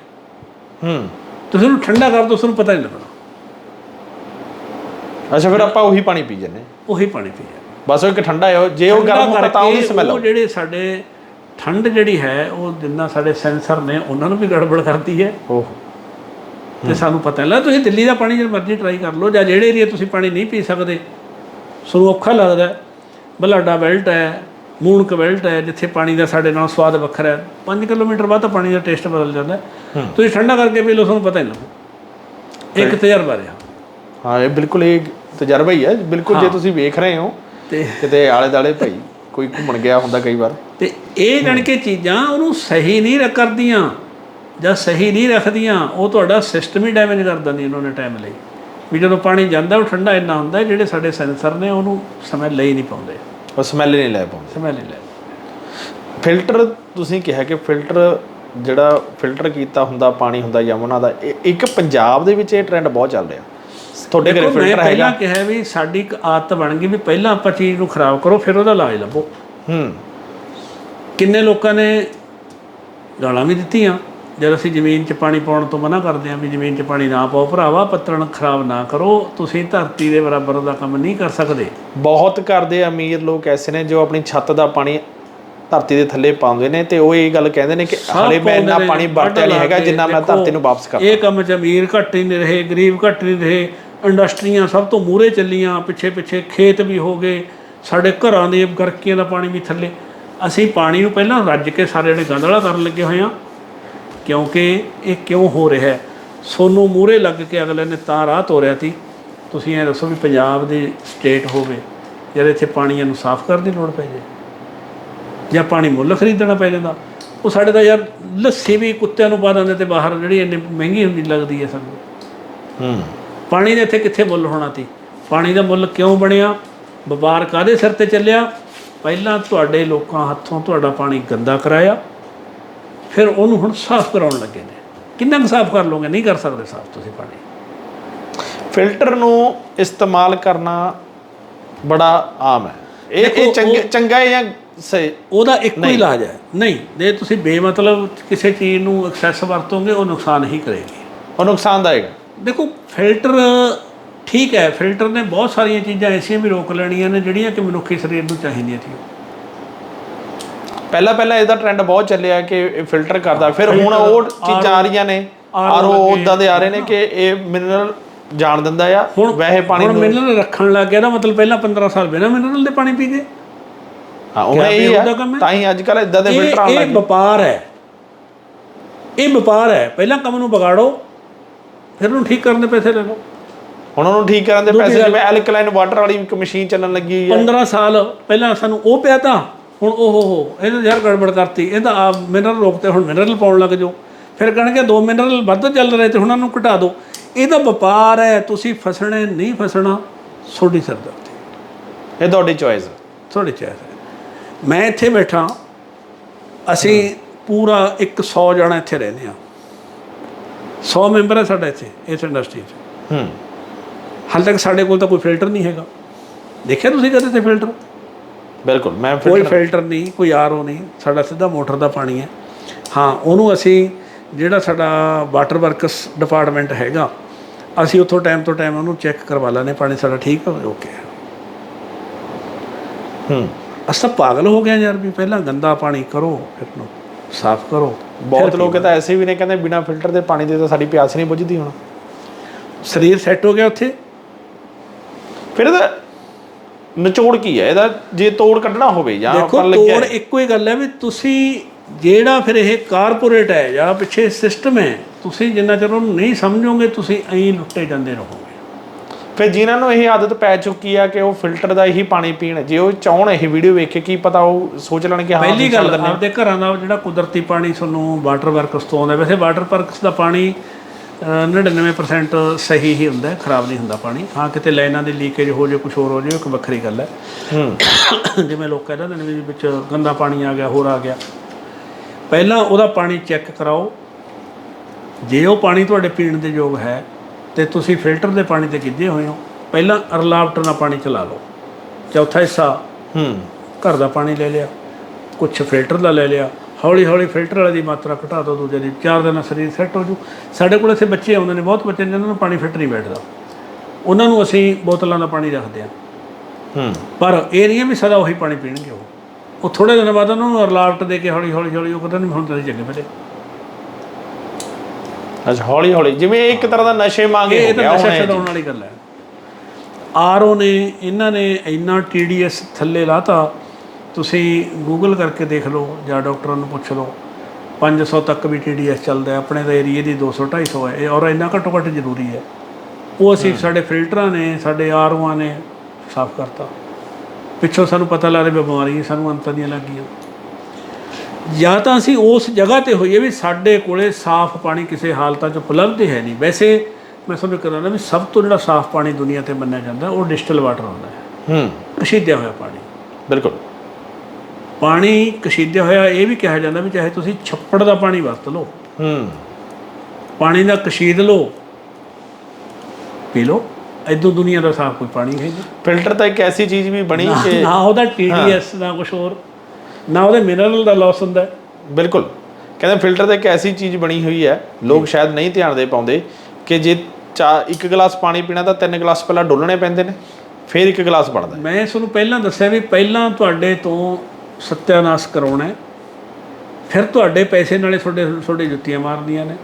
ਹੂੰ। ਤੁਸੀਂ ਉਹਨੂੰ ਠੰਡਾ ਕਰ ਦੋ ਤੁਹਾਨੂੰ ਪਤਾ ਨਹੀਂ ਲੱਗਦਾ ਅੱਛਾ ਫਿਰ ਆਪਾਂ ਉਹੀ ਪਾਣੀ ਪੀ ਜੰਨੇ ਉਹੀ ਪਾਣੀ ਪੀਆ ਬਸ ਉਹ ਇੱਕ ਠੰਡਾ ਹੈ ਜੇ ਉਹ ਗਰਮ ਹੁੰਦਾ ਤਾਂ ਉਹਦੀ ਸਮੈਲ ਉਹ ਜਿਹੜੇ ਸਾਡੇ ਠੰਡ ਜਿਹੜੀ ਹੈ ਉਹ ਜਿੰਨਾ ਸਾਡੇ ਸੈਂਸਰ ਨੇ ਉਹਨਾਂ ਨੂੰ ਵੀ ਗੜਬੜ ਕਰਦੀ ਹੈ। ਓਹ। ਤੇ ਸਾਨੂੰ ਪਤਾ ਨਹੀਂ ਤੁਸੀਂ ਦਿੱਲੀ ਦਾ ਪਾਣੀ ਜਦ ਮਰਜ਼ੀ ਟਰਾਈ ਕਰ ਲਓ ਜਾਂ ਜਿਹੜੇ ਏਰੀਆ ਤੁਸੀਂ ਪਾਣੀ ਨਹੀਂ ਪੀ ਸਕਦੇ ਤੁਹਾਨੂੰ ਔਖਾ ਲੱਗਦਾ ਬਲਾਡਾ ਬੈਲਟ ਹੈ ਮੂਣਕ ਬੈਲਟ ਹੈ ਜਿੱਥੇ ਪਾਣੀ ਦਾ ਸਾਡੇ ਨਾਲ ਸਵਾਦ ਵੱਖਰਾ ਹੈ। 5 ਕਿਲੋਮੀਟਰ ਬਾਅਦ ਤਾਂ ਪਾਣੀ ਦਾ ਟੇਸਟ ਬਦਲ ਜਾਂਦਾ ਤੁਸੀਂ ਠੰਡਾ ਕਰਕੇ ਪੀ ਲਓ ਤੁਹਾਨੂੰ ਪਤਾ ਹੀ ਲੱਗੂ ਇੱਕ ਤਜਰਬਾ ਰਿਹਾ। ਹਾਂ ਇਹ ਬਿਲਕੁਲ ਇਹ ਤਜਰਬਾ ਹੀ ਹੈ। ਬਿਲਕੁਲ ਜੇ ਤੁਸੀਂ ਵੇਖ ਰਹੇ ਹੋ ਤੇ ਕਿਤੇ ਆਲੇ ਦਾਲੇ ਭਾਈ ਕੋਈ ਘੁੰਮਣ ਗਿਆ ਹੁੰਦਾ ਕਈ ਵਾਰ। ਤੇ ਇਹ ਜਾਣ ਕੇ ਚੀਜ਼ਾਂ ਉਹਨੂੰ ਸਹੀ ਨਹੀਂ ਕਰਦੀਆਂ ਜਾਂ ਸਹੀ ਨਹੀਂ ਰੱਖਦੀਆਂ ਉਹ ਤੁਹਾਡਾ ਸਿਸਟਮ ਹੀ ਡੈਮੇਜ ਕਰ ਦਿੰਦੀ ਉਹਨਾਂ ਨੇ ਟਾਈਮ ਲਈ। ਵੀ ਜਦੋਂ ਪਾਣੀ ਜਾਂਦਾ ਉਹ ਠੰਡਾ ਇੰਨਾ ਹੁੰਦਾ ਜਿਹੜੇ ਸਾਡੇ ਸੈਂਸਰ ਨੇ ਉਹਨੂੰ ਸਮਝ ਲਈ ਨਹੀਂ ਪਾਉਂਦੇ। ਉਹ ਸਮੈਲ ਨਹੀਂ ਲੈ ਪਾਉਂਦੇ। ਸਮਝ ਨਹੀਂ ਲੈ ਫਿਲਟਰ ਤੁਸੀਂ ਕਿਹਾ ਕਿ ਫਿਲਟਰ ਜਿਹੜਾ ਫਿਲਟਰ ਕੀਤਾ ਹੁੰਦਾ ਪਾਣੀ ਹੁੰਦਾ ਯਮੁਨਾ ਦਾ ਇੱਕ ਪੰਜਾਬ ਦੇ ਵਿੱਚ ਇਹ ਟ੍ਰੈਂਡ ਬਹੁਤ ਚੱਲ ਰਿਹਾ। ਤੁਹਾਡੇ ਘਰੇ ਫਿਲਟਰ ਹੈਗਾ? ਪਹਿਲਾਂ ਕਿਹਾ ਵੀ ਸਾਡੀ ਇੱਕ ਆਦਤ ਬਣ ਗਈ ਵੀ ਪਹਿਲਾਂ ਆਪਾਂ ਚੀਜ਼ ਨੂੰ ਖਰਾਬ ਕਰੋ ਫਿਰ ਉਹਦਾ ਇਲਾਜ ਲੱਭੋ। ਹੂੰ। ਕਿੰਨੇ ਲੋਕਾਂ ਨੇ ਗਾਲਾਂ ਵੀ ਦਿੱਤੀਆਂ। ਜਦ ਅਸੀਂ ਜ਼ਮੀਨ 'ਚ ਪਾਣੀ ਪਾਉਣ ਤੋਂ ਮਨਾ ਕਰਦੇ ਹਾਂ ਵੀ ਜ਼ਮੀਨ 'ਚ ਪਾਣੀ ਨਾ ਪਾਓ ਭਰਾਵਾ ਪੱਤਣ ਖਰਾਬ ਨਾ ਕਰੋ ਤੁਸੀਂ ਧਰਤੀ ਦੇ ਬਰਾਬਰ ਦਾ ਕੰਮ ਨਹੀਂ ਕਰ ਸਕਦੇ। ਬਹੁਤ ਘਰ ਦੇ ਅਮੀਰ ਲੋਕ ਐਸੇ ਨੇ ਜੋ ਆਪਣੀ ਛੱਤ ਦਾ ਪਾਣੀ ਧਰਤੀ ਦੇ ਥੱਲੇ ਪਾਉਂਦੇ ਨੇ ਤੇ ਉਹ ਇਹ ਗੱਲ ਕਹਿੰਦੇ ਨੇ ਕਿ ਹਲੇ ਮੈਂ ਇੰਨਾ ਪਾਣੀ ਵਰਤਿਆ ਨਹੀਂ ਹੈਗਾ ਜਿੰਨਾ ਮੈਂ ਧਰਤੀ ਨੂੰ ਵਾਪਸ ਕਰ ਇਹ ਕੰਮ 'ਚ ਅਮੀਰ ਘੱਟ ਹੀ ਨਹੀਂ ਰਹੇ ਗਰੀਬ ਘੱਟ ਨਹੀਂ ਰਹੇ ਇੰਡਸਟਰੀਆਂ ਸਭ ਤੋਂ ਮੂਹਰੇ ਚੱਲੀਆਂ ਪਿੱਛੇ ਪਿੱਛੇ ਖੇਤ ਵੀ ਹੋ ਗਏ ਸਾਡੇ ਘਰਾਂ ਦੇ ਗਰਕੀਆਂ ਦਾ ਪਾਣੀ ਵੀ ਥੱਲੇ। ਅਸੀਂ ਪਾਣੀ ਨੂੰ ਪਹਿਲਾਂ ਰੱਜ ਕੇ ਸਾਰੇ ਜਿਹੜੇ ਗੰਦਲਾ ਕਰਨ ਲੱਗੇ ਹੋਏ ਆ ਕਿਉਂਕਿ ਇਹ ਕਿਉਂ ਹੋ ਰਿਹਾ ਹੈ? ਸੋਨੂੰ ਮੂਹਰੇ ਲੱਗ ਕੇ ਅਗਲੇ ਨੇ ਤਾਂ ਰਾਹ ਤੋਰਿਆ ਸੀ। ਤੁਸੀਂ ਇਹ ਦੱਸੋ ਵੀ ਪੰਜਾਬ ਦੀ ਸਟੇਟ ਹੋਵੇ ਜਿਹੜੇ ਇੱਥੇ ਪਾਣੀਆਂ ਨੂੰ ਸਾਫ਼ ਕਰਨ ਦੀ ਲੋੜ ਪੈ ਜੇ ਜਾਂ ਪਾਣੀ ਮੁੱਲ ਖਰੀਦਣਾ ਪੈ ਜਾਂਦਾ। ਉਹ ਸਾਡੇ ਤਾਂ ਯਾਰ ਲੱਸੀ ਵੀ ਕੁੱਤਿਆਂ ਨੂੰ ਪਾ ਦਿੰਦੇ ਤੇ ਬਾਹਰ ਜਿਹੜੀ ਇੰਨੀ ਮਹਿੰਗੀ ਹੁੰਦੀ ਲੱਗਦੀ ਹੈ ਸਾਨੂੰ। ਹੂੰ। ਪਾਣੀ ਦੇ ਇੱਥੇ ਕਿੱਥੇ ਮੁੱਲ ਹੋਣਾ ਸੀ? ਪਾਣੀ ਦਾ ਮੁੱਲ ਕਿਉਂ ਬਣਿਆ? ਵਪਾਰ ਕਾਦੇ ਸਿਰ ਤੇ ਚੱਲਿਆ? ਪਹਿਲਾਂ ਤੁਹਾਡੇ ਲੋਕਾਂ ਹੱਥੋਂ ਤੁਹਾਡਾ ਪਾਣੀ ਗੰਦਾ ਕਰਾਇਆ। ਫਿਰ ਉਹਨੂੰ ਹੁਣ ਸਾਫ਼ ਕਰਾਉਣ ਲੱਗੇ ਨੇ। ਕਿੰਨਾ ਕੁ ਸਾਫ਼ ਕਰ ਲਓਗੇ? ਨਹੀਂ ਕਰ ਸਕਦੇ ਸਾਫ਼ ਤੁਸੀਂ ਪਾਣੀ। ਫਿਲਟਰ ਨੂੰ ਇਸਤੇਮਾਲ ਕਰਨਾ ਬੜਾ ਆਮ ਹੈ। ਇਹ ਇਹ ਚੰਗਾ ਚੰਗਾ ਹੈ ਜਾਂ ਸਹੀ? ਉਹਦਾ ਇੱਕੋ ਹੀ ਇਲਾਜ ਹੈ। ਨਹੀਂ ਜੇ ਤੁਸੀਂ ਬੇਮਤਲਬ ਕਿਸੇ ਚੀਜ਼ ਨੂੰ ਐਕਸੈਸ ਵਰਤੋਗੇ ਉਹ ਨੁਕਸਾਨ ਹੀ ਕਰੇਗੀ। ਉਹ ਨੁਕਸਾਨਦਾਇਕ। ਦੇਖੋ ਫਿਲਟਰ ਠੀਕ ਹੈ। ਫਿਲਟਰ ਨੇ ਬਹੁਤ ਸਾਰੀਆਂ ਚੀਜ਼ਾਂ ਐਸੀਆਂ ਵੀ ਰੋਕ ਲੈਣੀਆਂ ਨੇ ਜਿਹੜੀਆਂ ਕਿ ਮਨੁੱਖੀ ਸਰੀਰ ਨੂੰ ਚਾਹੀਦੀਆਂ ਸੀ। ਪਹਿਲਾਂ ਪਹਿਲਾਂ ਇਹਦਾ ਟ੍ਰੈਂਡ ਬਹੁਤ ਚੱਲਿਆ ਕਿ ਫਿਲਟਰ ਕਰਦਾ। ਫਿਰ ਹੁਣ ਉਹ ਚੀਜ਼ਾਂ ਆ ਰਹੀਆਂ ਨੇ। ਆਰਓ ਉਦਾਂ ਦੇ ਆ ਰਹੇ ਨੇ ਕਿ ਇਹ ਮਿਨਰਲ ਜਾਣ ਦਿੰਦਾ ਆ ਵੈਸੇ ਪਾਣੀ ਹੁਣ ਮਿਨਰਲ ਰੱਖਣ ਲੱਗ ਗਿਆ ਨਾ ਮਤਲਬ ਪਹਿਲਾਂ 15 ਸਾਲ ਬਿਨਾਂ ਮਿਨਰਲ ਦੇ ਪਾਣੀ ਪੀ ਗਏ ਹਾਂ ਉਹ ਇਹ? ਤਾਂ ਹੀ ਅੱਜ ਕੱਲ ਇਦਾਂ ਦੇ ਫਿਲਟਰ ਆਉਣ ਇਹ ਵਪਾਰ ਹੈ। ਇਹ ਵਪਾਰ ਹੈ। ਪਹਿਲਾਂ ਕੰਮ ਨੂੰ ਵਿਗਾੜੋ ਫਿਰ ਉਹਨੂੰ ਠੀਕ ਕਰਨ ਦੇ ਪੈਸੇ ਲੈ ਲਓ। ਹੁਣ ਉਹਨੂੰ ਠੀਕ ਕਰਨ ਦੇ ਪੈਸੇ ਜਿਵੇਂ ਐਲਕਲਾਈਨ ਵਾਟਰ ਵਾਲੀ ਇੱਕ ਮਸ਼ੀਨ ਚੱਲਣ ਲੱਗੀ ਹੋਈ ਹੈ। 15 ਸਾਲ ਪਹਿਲਾਂ ਸਾਨੂੰ ਉਹ ਪਿਆ ਤਾਂ ਹੁਣ ਉਹ ਹੋ ਹੋ ਇਹਨੇ ਯਾਰ ਗੜਬੜ ਕਰਤੀ ਇਹਦਾ ਆ ਮਿਨਰਲ ਰੋਕਤੇ ਹੁਣ ਮਿਨਰਲ ਪਾਉਣ ਲੱਗ ਜਾਓ। ਫਿਰ ਕਹਿਣਗੇ ਦੋ ਮਿਨਰਲ ਵੱਧ ਚੱਲ ਰਹੇ ਤੇ ਹੁਣ ਉਹਨਾਂ ਨੂੰ ਘਟਾ ਦਿਓ ਇਹਦਾ ਵਪਾਰ ਹੈ ਤੁਸੀਂ ਫਸਣੇ ਨਹੀਂ ਫਸਣਾ ਤੁਹਾਡੀ ਸਰਦਾਰਤੀ ਇਹ ਤੁਹਾਡੀ ਚੋਇਸ ਤੁਹਾਡੀ ਚਾਹ ਹੈ। ਮੈਂ ਇੱਥੇ ਬੈਠਾ ਅਸੀਂ ਪੂਰਾ 100 ਜਣਾ ਇੱਥੇ ਰਹਿੰਦੇ ਆ 100 ਮੈਂਬਰ ਹੈ ਸਾਡਾ ਇੱਥੇ ਇਸ ਇੰਡਸਟਰੀ 'ਚ। ਹੂੰ। ਹਾਲੇ ਤੱਕ ਸਾਡੇ ਕੋਲ ਤਾਂ ਕੋਈ ਫਿਲਟਰ ਨਹੀਂ ਹੈਗਾ। ਦੇਖਿਆ ਤੁਸੀਂ ਕਦੇ ਤੇ ਫਿਲਟਰ ਬਿਲਕੁਲ ਮੈਂ ਕੋਈ ਫਿਲਟਰ ਨਹੀਂ ਕੋਈ ਆਰਓ ਨਹੀਂ ਸਾਡਾ ਸਿੱਧਾ ਮੋਟਰ ਦਾ ਪਾਣੀ ਹੈ। ਹਾਂ ਉਹਨੂੰ ਅਸੀਂ ਜਿਹੜਾ ਸਾਡਾ ਵਾਟਰ ਵਰਕਸ ਡਿਪਾਰਟਮੈਂਟ ਹੈਗਾ ਅਸੀਂ ਉੱਥੋਂ ਟਾਈਮ ਤੋਂ ਟਾਈਮ ਉਹਨੂੰ ਚੈੱਕ ਕਰਵਾ ਲੈਂਦੇ ਪਾਣੀ ਸਾਡਾ ਠੀਕ ਹੈ ਓਕੇ ਹੈ। ਅਸੀਂ ਤਾਂ ਪਾਗਲ ਹੋ ਗਏ ਯਾਰ ਵੀ ਪਹਿਲਾਂ ਗੰਦਾ ਪਾਣੀ ਕਰੋ ਫਿਰ ਨੂੰ ਸਾਫ਼ ਕਰੋ ਬਹੁਤ ਲੋਕ ਤਾਂ ਐਸੇ ਵੀ ਨੇ ਕਹਿੰਦੇ ਬਿਨਾ ਫਿਲਟਰ ਦੇ ਪਾਣੀ ਦੇ ਤਾਂ ਸਾਡੀ ਪਿਆਸ ਨਹੀਂ ਬੁਝਦੀ ਹੁਣ। ਸਰੀਰ ਸੈੱਟ ਹੋ ਗਿਆ ਉੱਥੇ। ਫਿਰ ਇਹਦਾ ਨਿਚੋੜ ਕੀ ਹੈ? ਇਹਦਾ ਜੇ ਤੋੜ ਕੱਢਣਾ ਹੋਵੇ ਜਾਂ ਦੇਖੋ ਆਪਾਂ ਲੱਗਿਆ ਤੋੜ ਇੱਕੋ ਹੀ ਗੱਲ ਹੈ ਵੀ ਤੁਸੀਂ ਜਿਹੜਾ ਫਿਰ ਇਹ ਕਾਰਪੋਰੇਟ ਹੈ ਜਾਂ ਪਿੱਛੇ ਸਿਸਟਮ ਹੈ ਤੁਸੀਂ ਜਿੰਨਾ ਚਿਰ ਉਹਨੂੰ ਨਹੀਂ ਸਮਝੋਗੇ ਤੁਸੀਂ ਐਂ ਲੁੱਟੇ ਜਾਂਦੇ ਰਹੋਗੇ। ਫਿਰ ਜਿਨ੍ਹਾਂ ਨੂੰ ਇਹ ਆਦਤ ਪੈ ਚੁੱਕੀ ਆ ਕਿ ਉਹ ਫਿਲਟਰ ਦਾ ਹੀ ਪਾਣੀ ਪੀਣ ਜੇ ਉਹ ਚਾਹਣ ਇਹ ਵੀਡੀਓ ਵੇਖ ਕੇ ਕੀ ਪਤਾ ਉਹ ਸੋਚ ਲੈਣ ਕਿ ਹਾਂ ਪਹਿਲੀ ਗੱਲ। ਆਪਦੇ ਘਰਾਂ ਦਾ ਜਿਹੜਾ ਕੁਦਰਤੀ ਪਾਣੀ ਤੁਹਾਨੂੰ ਵਾਟਰ ਵਰਕਸ ਤੋਂ ਆਉਂਦਾ ਵੈਸੇ ਵਾਟਰ ਵਰਕਸ ਦਾ ਪਾਣੀ 99% ਸਹੀ ਹੀ ਹੁੰਦਾ ਖਰਾਬ ਨਹੀਂ ਹੁੰਦਾ ਪਾਣੀ। ਹਾਂ ਕਿਤੇ ਲਾਈਨਾਂ ਦੀ ਲੀਕੇਜ ਹੋ ਜੇ ਕੁਝ ਹੋਰ ਹੋ ਜੇ ਇੱਕ ਵੱਖਰੀ ਗੱਲ ਹੈ। ਹੂੰ। ਜਿਵੇਂ ਲੋਕ ਕਹਿ ਦਿੰਦੇ ਨੇ ਵੀ ਵਿੱਚ ਗੰਦਾ ਪਾਣੀ ਆ ਗਿਆ ਹੋਰ ਆ ਗਿਆ। ਪਹਿਲਾਂ ਉਹਦਾ ਪਾਣੀ ਚੈੱਕ ਕਰਾਓ। ਜੇ ਉਹ ਪਾਣੀ ਤੁਹਾਡੇ ਪੀਣ ਦੇ ਯੋਗ ਹੈ ਤੇ ਤੁਸੀਂ ਫਿਲਟਰ ਦੇ ਪਾਣੀ ਤੇ ਗਿੱਜੇ ਹੋਏ ਹੋ ਪਹਿਲਾਂ ਰਲਾਵਟ ਨਾਲ ਪਾਣੀ ਚਲਾ ਲਓ। ਚੌਥਾ ਹਿੱਸਾ ਹੂੰ। ਘਰ ਦਾ ਪਾਣੀ ਲੈ ਲਿਆ ਕੁਝ ਫਿਲਟਰ ਦਾ ਲੈ ਲਿਆ। ਹੌਲੀ ਹੌਲੀ ਫਿਲਟਰ ਵਾਲੇ ਦੀ ਮਾਤਰਾ ਘਟਾ ਦਿਓ ਦੂਜੇ ਦੀ। ਚਾਰ ਦਿਨ ਸਰੀਰ ਸੈੱਟ ਹੋ ਜੂ। ਸਾਡੇ ਕੋਲ ਇੱਥੇ ਬੱਚੇ ਆਉਂਦੇ ਨੇ ਬਹੁਤ ਬੱਚੇ ਨੇ ਜਿਨ੍ਹਾਂ ਨੂੰ ਪਾਣੀ ਫਿੱਟ ਨਹੀਂ ਬੈਠਦਾ। ਉਹਨਾਂ ਨੂੰ ਅਸੀਂ ਬੋਤਲਾਂ ਦਾ ਪਾਣੀ ਰੱਖਦੇ ਹਾਂ। ਹੂੰ। ਪਰ ਇਹ ਨਹੀਂ ਹੈ ਵੀ ਸਦਾ ਉਹੀ ਪਾਣੀ ਪੀਣਗੇ ਉਹ। ਉਹ ਥੋੜੇ ਦਿਨ ਬਾਅਦ ਉਹਨਾਂ ਨੂੰ ਰਲਾਵਟ ਦੇ ਕੇ ਹੌਲੀ ਹੌਲੀ ਹੌਲੀ ਉਹ ਕਹਿੰਦੇ ਨਹੀਂ ਹੁਣ ਤਾਂ ਚੰਗੇ ਬਲੇ ਅੱਛਾ ਹੌਲੀ ਹੌਲੀ। ਜਿਵੇਂ ਇਹ ਇੱਕ ਤਰ੍ਹਾਂ ਦਾ ਨਸ਼ੇ ਮੰਗੇ ਇਹ ਹੋ ਗਿਆ ਤਾਂ ਨਸ਼ਾ ਇਹ ਛਡਾਉਣ ਵਾਲੀ ਗੱਲ ਹੈ। ਆਰਓ ਨੇ ਇਹਨਾਂ ਨੇ ਇੰਨਾ ਟੀਡੀਐਸ ਥੱਲੇ ਲਾਤਾ ਤੁਸੀਂ ਗੂਗਲ ਕਰਕੇ ਦੇਖ ਲਓ ਜਾਂ ਡਾਕਟਰਾਂ ਨੂੰ ਪੁੱਛ ਲਓ। 500 ਤੱਕ ਵੀ ਟੀਡੀਐਸ ਚੱਲਦਾ ਆਪਣੇ ਤਾਂ ਏਰੀਏ ਦੀ 200 250 ਹੈ। ਇਹ ਔਰ ਇੰਨਾ ਘੱਟੋ ਘੱਟ ਜ਼ਰੂਰੀ ਹੈ। ਉਹ ਅਸੀਂ ਸਾਡੇ ਫਿਲਟਰਾਂ ਨੇ ਸਾਡੇ ਆਰਓਆਂ ਨੇ ਸਾਫ਼ ਕਰਤਾ। ਪਿੱਛੋਂ ਸਾਨੂੰ ਪਤਾ ਲੱਗ ਰਿਹਾ ਬਿਮਾਰੀਆਂ ਸਾਨੂੰ ਅੰਤਾਂ ਦੀਆਂ ਲੱਗ ਗਈਆਂ। ਜਾਂ ਤਾਂ ਅਸੀਂ ਉਸ ਜਗ੍ਹਾ ਤੇ ਹੋਈਏ ਵੀ ਸਾਡੇ ਕੋਲੇ ਸਾਫ਼ ਪਾਣੀ ਕਿਸੇ ਹਾਲਤਾਂ 'ਚ ਉਪਲਬਧ ਹੈ ਨਹੀਂ। ਵੈਸੇ ਮੈਂ ਤੁਹਾਨੂੰ ਕਰਾਂਗਾ ਵੀ ਸਭ ਤੋਂ ਜਿਹੜਾ ਸਾਫ਼ ਪਾਣੀ ਦੁਨੀਆ ਤੇ ਮੰਨਿਆ ਜਾਂਦਾ ਉਹ ਡਿਸਟਿਲ ਵਾਟਰ ਹੁੰਦਾ ਹੈ। ਹੂੰ। ਕਸ਼ੀਦਿਆ ਹੋਇਆ ਪਾਣੀ। ਬਿਲਕੁਲ। ਪਾਣੀ ਕਸ਼ੀਦਿਆ ਹੋਇਆ ਇਹ ਵੀ ਕਿਹਾ ਜਾਂਦਾ ਵੀ ਚਾਹੇ ਤੁਸੀਂ ਛੱਪੜ ਦਾ ਪਾਣੀ ਵਰਤ ਲਓ। ਹੂੰ। ਪਾਣੀ ਦਾ ਕਸ਼ੀਦ ਲਓ ਪੀ ਲਓ। ਇਦੋਂ ਦੁਨੀਆ ਦਾ ਸਾਫ਼ ਕੋਈ ਪਾਣੀ ਹੈ ਨਹੀਂ। ਫਿਲਟਰ ਤਾਂ ਇੱਕ ਐਸੀ ਚੀਜ਼ ਵੀ ਬਣੀ ਕਿ ਨਾ ਉਹਦਾ ਟੀਡੀਐਸ ਦਾ ਕੁਝ ਹੋਰ ਨਾ ਉਹਦੇ ਮਿਨਰਲ ਦਾ ਲਾਸ ਹੁੰਦਾ। ਬਿਲਕੁਲ। ਕਹਿੰਦੇ ਫਿਲਟਰ ਤਾਂ ਇੱਕ ਐਸੀ ਚੀਜ਼ ਬਣੀ ਹੋਈ ਹੈ ਲੋਕ ਸ਼ਾਇਦ ਨਹੀਂ ਧਿਆਨ ਦੇ ਪਾਉਂਦੇ ਕਿ ਜੇ ਚਾ ਇੱਕ ਗਲਾਸ ਪਾਣੀ ਪੀਣਾ ਤਾਂ ਤਿੰਨ ਗਲਾਸ ਪਹਿਲਾਂ ਡੋਲਣੇ ਪੈਂਦੇ ਨੇ ਫਿਰ ਇੱਕ ਗਲਾਸ ਬਣਦਾ। ਮੈਂ ਤੁਹਾਨੂੰ ਪਹਿਲਾਂ ਦੱਸਿਆ ਵੀ ਪਹਿਲਾਂ ਤੁਹਾਡੇ ਤੋਂ ਸੱਤਿਆਨਾਸ਼ ਕਰਾਉਣਾ ਹੈ। ਫਿਰ ਤੁਹਾਡੇ ਪੈਸੇ ਨਾਲੇ ਤੁਹਾਡੇ ਤੁਹਾਡੇ ਜੁੱਤੀਆਂ ਮਾਰਦੀਆਂ ਨੇ।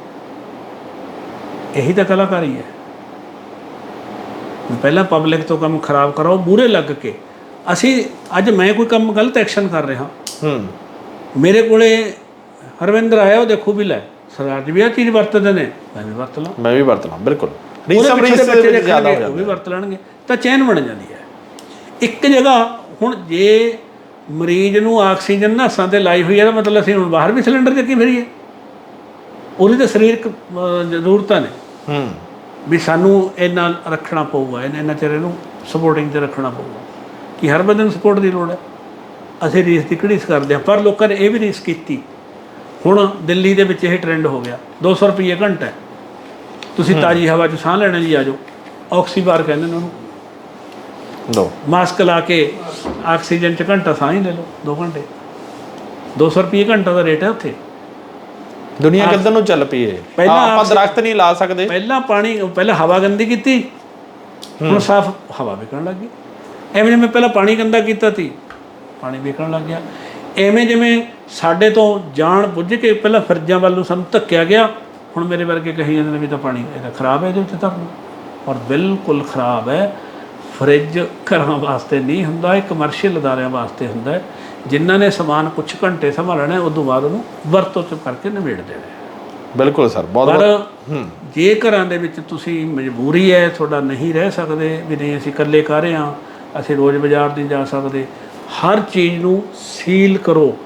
ਇਹੀ ਤਾਂ ਕਲਾਕਾਰੀ ਹੈ। ਪਹਿਲਾਂ ਪਬਲਿਕ ਤੋਂ ਕੰਮ ਖਰਾਬ ਕਰਾਓ ਬੂਰੇ ਲੱਗ ਕੇ। ਅਸੀਂ ਅੱਜ ਮੈਂ ਕੋਈ ਕੰਮ ਗਲਤ ਐਕਸ਼ਨ ਕਰ ਰਿਹਾ। ਹੂੰ। ਮੇਰੇ ਕੋਲੇ ਹਰਵਿੰਦਰ ਆਇਆ ਉਹ ਦੇਖੋ ਵੀ ਲੈ ਸਰਦਾਰ ਜੀ ਵੀ ਇਹ ਚੀਜ਼ ਵਰਤਦੇ ਨੇ। ਮੈਂ ਵੀ ਵਰਤ ਲਾਂ। ਮੈਂ ਵੀ ਵਰਤ ਲਾਂ ਬਿਲਕੁਲ। ਰੀਸਮ ਰੀਸ ਦੇ ਬੱਚੇ ਜ਼ਿਆਦਾ ਹੋ ਦੇਖਣਗੇ ਉਹ ਜਾਂਦਾ ਵੀ ਵਰਤ ਲੈਣਗੇ। ਤਾਂ ਚੈਨ ਬਣ ਜਾਂਦੀ ਹੈ। ਇੱਕ ਜਗ੍ਹਾ ਹੁਣ ਜੇ ਮਰੀਜ਼ ਨੂੰ ਆਕਸੀਜਨ ਨਸਾਂ ਤੇ ਲਾਈ ਹੋਈ ਹੈ ਤਾਂ ਮਤਲਬ ਅਸੀਂ ਹੁਣ ਬਾਹਰ ਵੀ ਸਿਲੰਡਰ ਚੱਕੀ ਫਿਰੀਏ। ਉਹਦੀ ਤਾਂ ਸਰੀਰਕ ਜ਼ਰੂਰਤਾਂ ਨੇ। ਹੂੰ। ਵੀ ਸਾਨੂੰ ਇਹਨਾਂ ਰੱਖਣਾ ਪਊਗਾ ਇਹਨਾਂ ਇਹਨਾਂ ਚਿਰ ਇਹਨੂੰ ਸਪੋਰਟਿੰਗ ਤੇ ਰੱਖਣਾ ਪਊਗਾ। ਕਿ ਹਰ ਬੰਦੇ ਨੂੰ ਸਪੋਰਟ ਦੀ ਲੋੜ ਹੈ। ਅਸੀਂ ਰੀਸ ਦੀ ਘੜੀਸ ਕਰਦੇ ਹਾਂ? ਪਰ ਲੋਕਾਂ ਨੇ ਇਹ ਵੀ ਰੀਸ ਕੀਤੀ। ਹੁਣ ਦਿੱਲੀ ਦੇ ਵਿੱਚ ਇਹ ਟ੍ਰੈਂਡ ਹੋ ਗਿਆ। 200 ਰੁਪਏ ਘੰਟਾ। ਤੁਸੀਂ ਤਾਜ਼ੀ ਹਵਾ 'ਚ ਸਾਹ ਲੈਣਾ ਜੀ ਆ ਜਾਓ। ਆਕਸੀਬਾਰ ਕਹਿੰਦੇ ਨੇ ਉਹਨੂੰ। ਲੋ ਮਾਸਕ ਲਾ ਕੇ ਆਕਸੀਜਨ 'ਚ ਘੰਟਾ ਸਾਹ ਹੀ ਲੈ ਲਓ 2 ਘੰਟੇ। 200 ਰੁਪਏ ਘੰਟਾ ਦਾ ਰੇਟ ਹੈ ਉੱਥੇ। ਦੁਨੀਆ ਕਿੱਧਰ ਨੂੰ ਚੱਲ ਪਈ ਹੈ ਪਹਿਲਾਂ ਆਪਾਂ ਦਰਖਤ ਨਹੀਂ ਲਾ ਸਕਦੇ। ਪਹਿਲਾਂ ਪਾਣੀ ਪਹਿਲਾਂ ਹਵਾ ਗੰਦੀ ਕੀਤੀ। ਹੁਣ ਸਾਫ਼ ਹਵਾ ਵਿਕਣ ਲੱਗ ਗਈ। ਐਵੇਂ ਜਿਵੇਂ ਪਹਿਲਾਂ ਪਾਣੀ ਗੰਦਾ ਕੀਤਾ ਸੀ ਪਾਣੀ ਵਿਕਣ ਲੱਗ ਗਿਆ। ਐਵੇਂ ਜਿਵੇਂ ਸਾਡੇ ਤੋਂ ਜਾਣ ਬੁੱਝ ਕੇ ਪਹਿਲਾਂ ਫਰਿੱਜਾਂ ਵੱਲ ਨੂੰ ਸਾਨੂੰ ਧੱਕਿਆ ਗਿਆ ਹੁਣ ਮੇਰੇ ਵਰਗੇ ਕਹੀ ਜਾਂਦੇ ਨੇ ਵੀ ਤਾਂ ਪਾਣੀ ਇਹਦਾ ਖਰਾਬ ਹੈ ਇਹਦੇ ਵਿੱਚ ਤਾਂ ਔਰ ਬਿਲਕੁਲ ਖਰਾਬ ਹੈ। ਫਰਿੱਜ ਘਰਾਂ ਵਾਸਤੇ ਨਹੀਂ ਹੁੰਦਾ ਇਹ ਕਮਰਸ਼ੀਅਲ ਅਦਾਰਿਆਂ ਵਾਸਤੇ ਹੁੰਦਾ ਹੈ। ਜਿਨ੍ਹਾਂ ਨੇ ਸਮਾਨ ਕੁਝ ਘੰਟੇ ਸੰਭਾਲਣਾ ਹੈ ਉਦੋਂ ਬਾਅਦ ਉਹਨੂੰ ਵਰਤੋਂ ਚ ਕਰਕੇ ਨਿਬੇੜ ਦੇਣਾ ਬਿਲਕੁਲ ਸਰ ਬਹੁਤ ਪਰ ਜੇ ਘਰਾਂ ਦੇ ਵਿੱਚ ਤੁਸੀਂ ਮਜਬੂਰੀ ਹੈ ਤੁਹਾਡਾ ਨਹੀਂ ਰਹਿ ਸਕਦੇ ਵੀ ਨਹੀਂ ਅਸੀਂ ਇਕੱਲੇ ਕਰ ਰਹੇ ਹਾਂ ਅਸੀਂ ਰੋਜ਼ ਬਾਜ਼ਾਰ ਨਹੀਂ ਜਾ ਸਕਦੇ ਹਰ ਚੀਜ਼ ਨੂੰ ਸੀਲ ਕਰੋ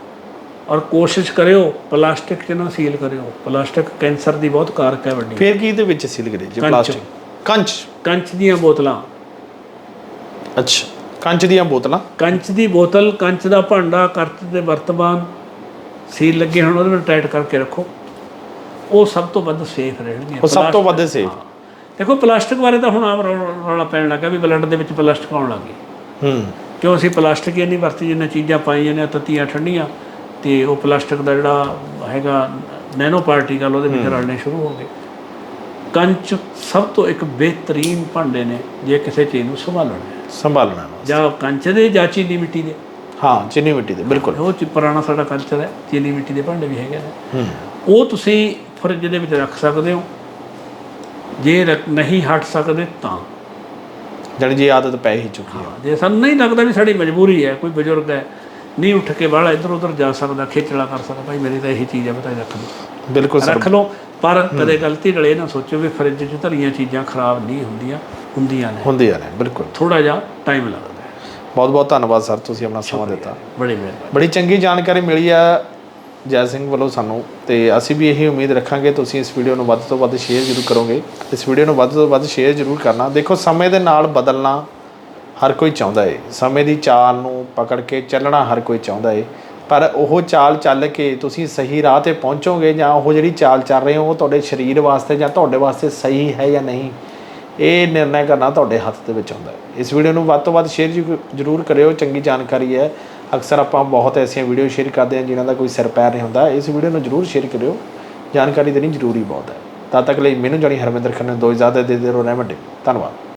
ਔਰ ਕੋਸ਼ਿਸ਼ ਕਰਿਓ ਪਲਾਸਟਿਕ 'ਚ ਨਾ ਸੀਲ ਕਰਿਓ। ਪਲਾਸਟਿਕ ਕੈਂਸਰ ਦੀ ਬਹੁਤ ਕਾਰਕ ਹੈ ਵੱਡੀ। ਫਿਰ ਕੀ ਇਹਦੇ ਵਿੱਚ ਸਿਲ ਗਰੇ ਜੀ। ਪਲਾਸਟਿਕ? ਕੰਚ। ਕੰਚ ਦੀਆਂ ਬੋਤਲਾਂ। ਅੱਛਾ। ਕੰਚ ਦੀਆਂ ਬੋਤਲਾਂ? ਕੰਚ ਦੀ ਬੋਤਲ ਕੰਚ ਦਾ ਭਾਂਡਾ ਕਰਤ ਦੇ ਵਰਤਮਾਨ ਸੀਲ ਲੱਗੇ ਹੁਣ ਉਹਦੇ ਵਿੱਚ ਟਾਈਟ ਕਰਕੇ ਰੱਖੋ। ਉਹ ਸਭ ਤੋਂ ਵੱਧ ਸੇਫ ਰਹਿਣਗੀਆਂ। ਉਹ ਸਭ ਤੋਂ ਵੱਧ ਸੇਫ। ਦੇਖੋ ਪਲਾਸਟਿਕ ਬਾਰੇ ਤਾਂ ਹੁਣ ਆਮ ਰੌਲਾ ਪੈਣ ਲੱਗਾ ਵੀ ਬਲੱਡ ਦੇ ਵਿੱਚ ਪਲਾਸਟਿਕ ਆਉਣ ਲੱਗੀ ਹੂੰ। ਕਿਉਂ ਅਸੀਂ ਪਲਾਸਟਿਕ ਹੀ ਨਹੀਂ ਵਰਤੀ ਜਿੰਨਾ ਚੀਜ਼ਾਂ ਪਾਈਆਂ ਨੇ ਤੱਤੀਆਂ ਠੰਡੀਆਂ ਤੇ ਉਹ ਪਲਾਸਟਿਕ ਦਾ ਜਿਹੜਾ ਹੈਗਾ ਨੈਨੋ ਪਾਰਟੀਕਲ ਉਹਦੇ ਵਿੱਚ ਰਲਣੇ ਸ਼ੁਰੂ ਹੋ ਗਏ। ਕੰਚ ਸਭ ਤੋਂ ਇੱਕ ਬਿਹਤਰੀਨ ਭਾਂਡੇ ਨੇ ਜੇ ਕਿਸੇ ਚੀਜ਼ ਨੂੰ ਸੰਭਾਲਣਾ। ਸੰਭਾਲਣਾ। ਜਾਂ ਕੰਚ ਦੇ ਜਾਂ ਚੀਨੀ ਮਿੱਟੀ ਦੇ? ਹਾਂ ਚੀਨੀ ਮਿੱਟੀ ਦੇ ਬਿਲਕੁਲ। ਉਹ ਚ ਪੁਰਾਣਾ ਸਾਡਾ ਕਲਚਰ ਹੈ ਚੀਨੀ ਮਿੱਟੀ ਦੇ ਭਾਂਡੇ ਵੀ ਹੈਗੇ ਨੇ। ਉਹ ਤੁਸੀਂ ਫਰਿੱਜ ਦੇ ਵਿੱਚ ਰੱਖ ਸਕਦੇ ਹੋ। ਜੇ ਨਹੀਂ ਹਟ ਸਕਦੇ ਤਾਂ। ਜਾਣੀ ਜੀ ਆਦਤ ਪੈ ਹੀ ਚੁੱਕੀ ਹੈ। ਜੇ ਸਾਨੂੰ ਨਹੀਂ ਲੱਗਦਾ ਵੀ ਸਾਡੀ ਮਜਬੂਰੀ ਹੈ ਕੋਈ ਬਜ਼ੁਰਗ ਹੈ ਨਹੀਂ ਉੱਠ ਕੇ ਬਾਹਲਾ ਇੱਧਰ ਉੱਧਰ ਜਾ ਸਕਦਾ ਖੇਚਲਾ ਕਰ ਸਕਦਾ ਭਾਈ ਮੇਰੀ ਤਾਂ ਇਹੀ ਚੀਜ਼ ਹੈ ਬਤਾ ਰੱਖ ਲਓ ਬਿਲਕੁਲ ਰੱਖ ਲਓ। ਪਰ ਕਦੇ ਗਲਤੀ ਨਾਲ ਇਹ ਨਾ ਸੋਚੋ ਵੀ ਫਰਿੱਜ 'ਚ ਧਰੀਆਂ ਚੀਜ਼ਾਂ ਖਰਾਬ ਨਹੀਂ ਹੁੰਦੀਆਂ ਹੁੰਦੀਆਂ ਨੇ। ਹੁੰਦੀ ਆ ਨੇ ਬਿਲਕੁਲ। ਥੋੜਾ ਜਿਹਾ ਟਾਈਮ ਲੱਗਦਾ ਬਹੁਤ ਬਹੁਤ ਧੰਨਵਾਦ ਸਰ ਤੁਸੀਂ ਆਪਣਾ ਸਮਾਂ ਦਿੱਤਾ। ਬੜੀ ਮਿਹਰਬਾਨੀ। ਬੜੀ ਚੰਗੀ ਜਾਣਕਾਰੀ ਮਿਲੀ ਆ ਜੈ ਸਿੰਘ ਵੱਲੋਂ ਸਾਨੂੰ ਤੇ ਅਸੀਂ ਵੀ ਇਹੀ ਉਮੀਦ ਰੱਖਾਂਗੇ ਤੁਸੀਂ ਇਸ ਵੀਡੀਓ ਨੂੰ ਵੱਧ ਤੋਂ ਵੱਧ ਸ਼ੇਅਰ ਜ਼ਰੂਰ ਕਰੋਗੇ। ਇਸ ਵੀਡੀਓ ਨੂੰ ਵੱਧ ਤੋਂ ਵੱਧ ਸ਼ੇਅਰ ਜ਼ਰੂਰ ਕਰਨਾ। ਦੇਖੋ ਸਮੇਂ ਦੇ ਨਾਲ ਬਦਲਣਾ ਹਰ ਕੋਈ ਚਾਹੁੰਦਾ ਏ। ਸਮੇਂ ਦੀ ਚਾਲ ਨੂੰ ਪਕੜ ਕੇ ਚੱਲਣਾ ਹਰ ਕੋਈ ਚਾਹੁੰਦਾ ਏ। ਪਰ ਉਹ ਚਾਲ ਚੱਲ ਕੇ ਤੁਸੀਂ ਸਹੀ ਰਾਹ ਤੇ ਪਹੁੰਚੋਗੇ ਜਾਂ ਉਹ ਜਿਹੜੀ ਚਾਲ ਚੱਲ ਰਹੇ ਹੋ, ਉਹ ਤੁਹਾਡੇ ਸਰੀਰ ਵਾਸਤੇ ਜਾਂ ਤੁਹਾਡੇ ਵਾਸਤੇ ਸਹੀ ਹੈ ਜਾਂ ਨਹੀਂ, ਇਹ ਨਿਰਣਾ ਕਰਨਾ ਤੁਹਾਡੇ ਹੱਥ ਦੇ ਵਿੱਚ ਹੁੰਦਾ ਹੈ। ਇਸ ਵੀਡੀਓ ਨੂੰ ਵੱਧ ਤੋਂ ਵੱਧ ਸ਼ੇਅਰ ਜ਼ਰੂਰ ਕਰਿਓ, ਚੰਗੀ ਜਾਣਕਾਰੀ ਹੈ। ਅਕਸਰ ਆਪਾਂ ਬਹੁਤ ਐਸੀਆਂ ਵੀਡੀਓ ਸ਼ੇਅਰ ਕਰਦੇ ਹਾਂ ਜਿਨ੍ਹਾਂ ਦਾ ਕੋਈ ਸਿਰ ਪੈਰ ਨਹੀਂ ਹੁੰਦਾ। ਇਸ ਵੀਡੀਓ ਨੂੰ ਜ਼ਰੂਰ ਸ਼ੇਅਰ ਕਰਿਓ। ਜਾਣਕਾਰੀ ਦੇਣੀ ਜ਼ਰੂਰੀ ਬਹੁਤ ਹੈ। ਤਦ ਤੱਕ ਲਈ ਮੈਨੂੰ ਜਾਣੀ ਹਰਮਿੰਦਰ ਖੰਨੇ, ਦੋ ਇਜਾਜ਼ਤ ਦੇ ਦਿਓ ਰਹਿਮਤ ਧੰਨਵਾਦ।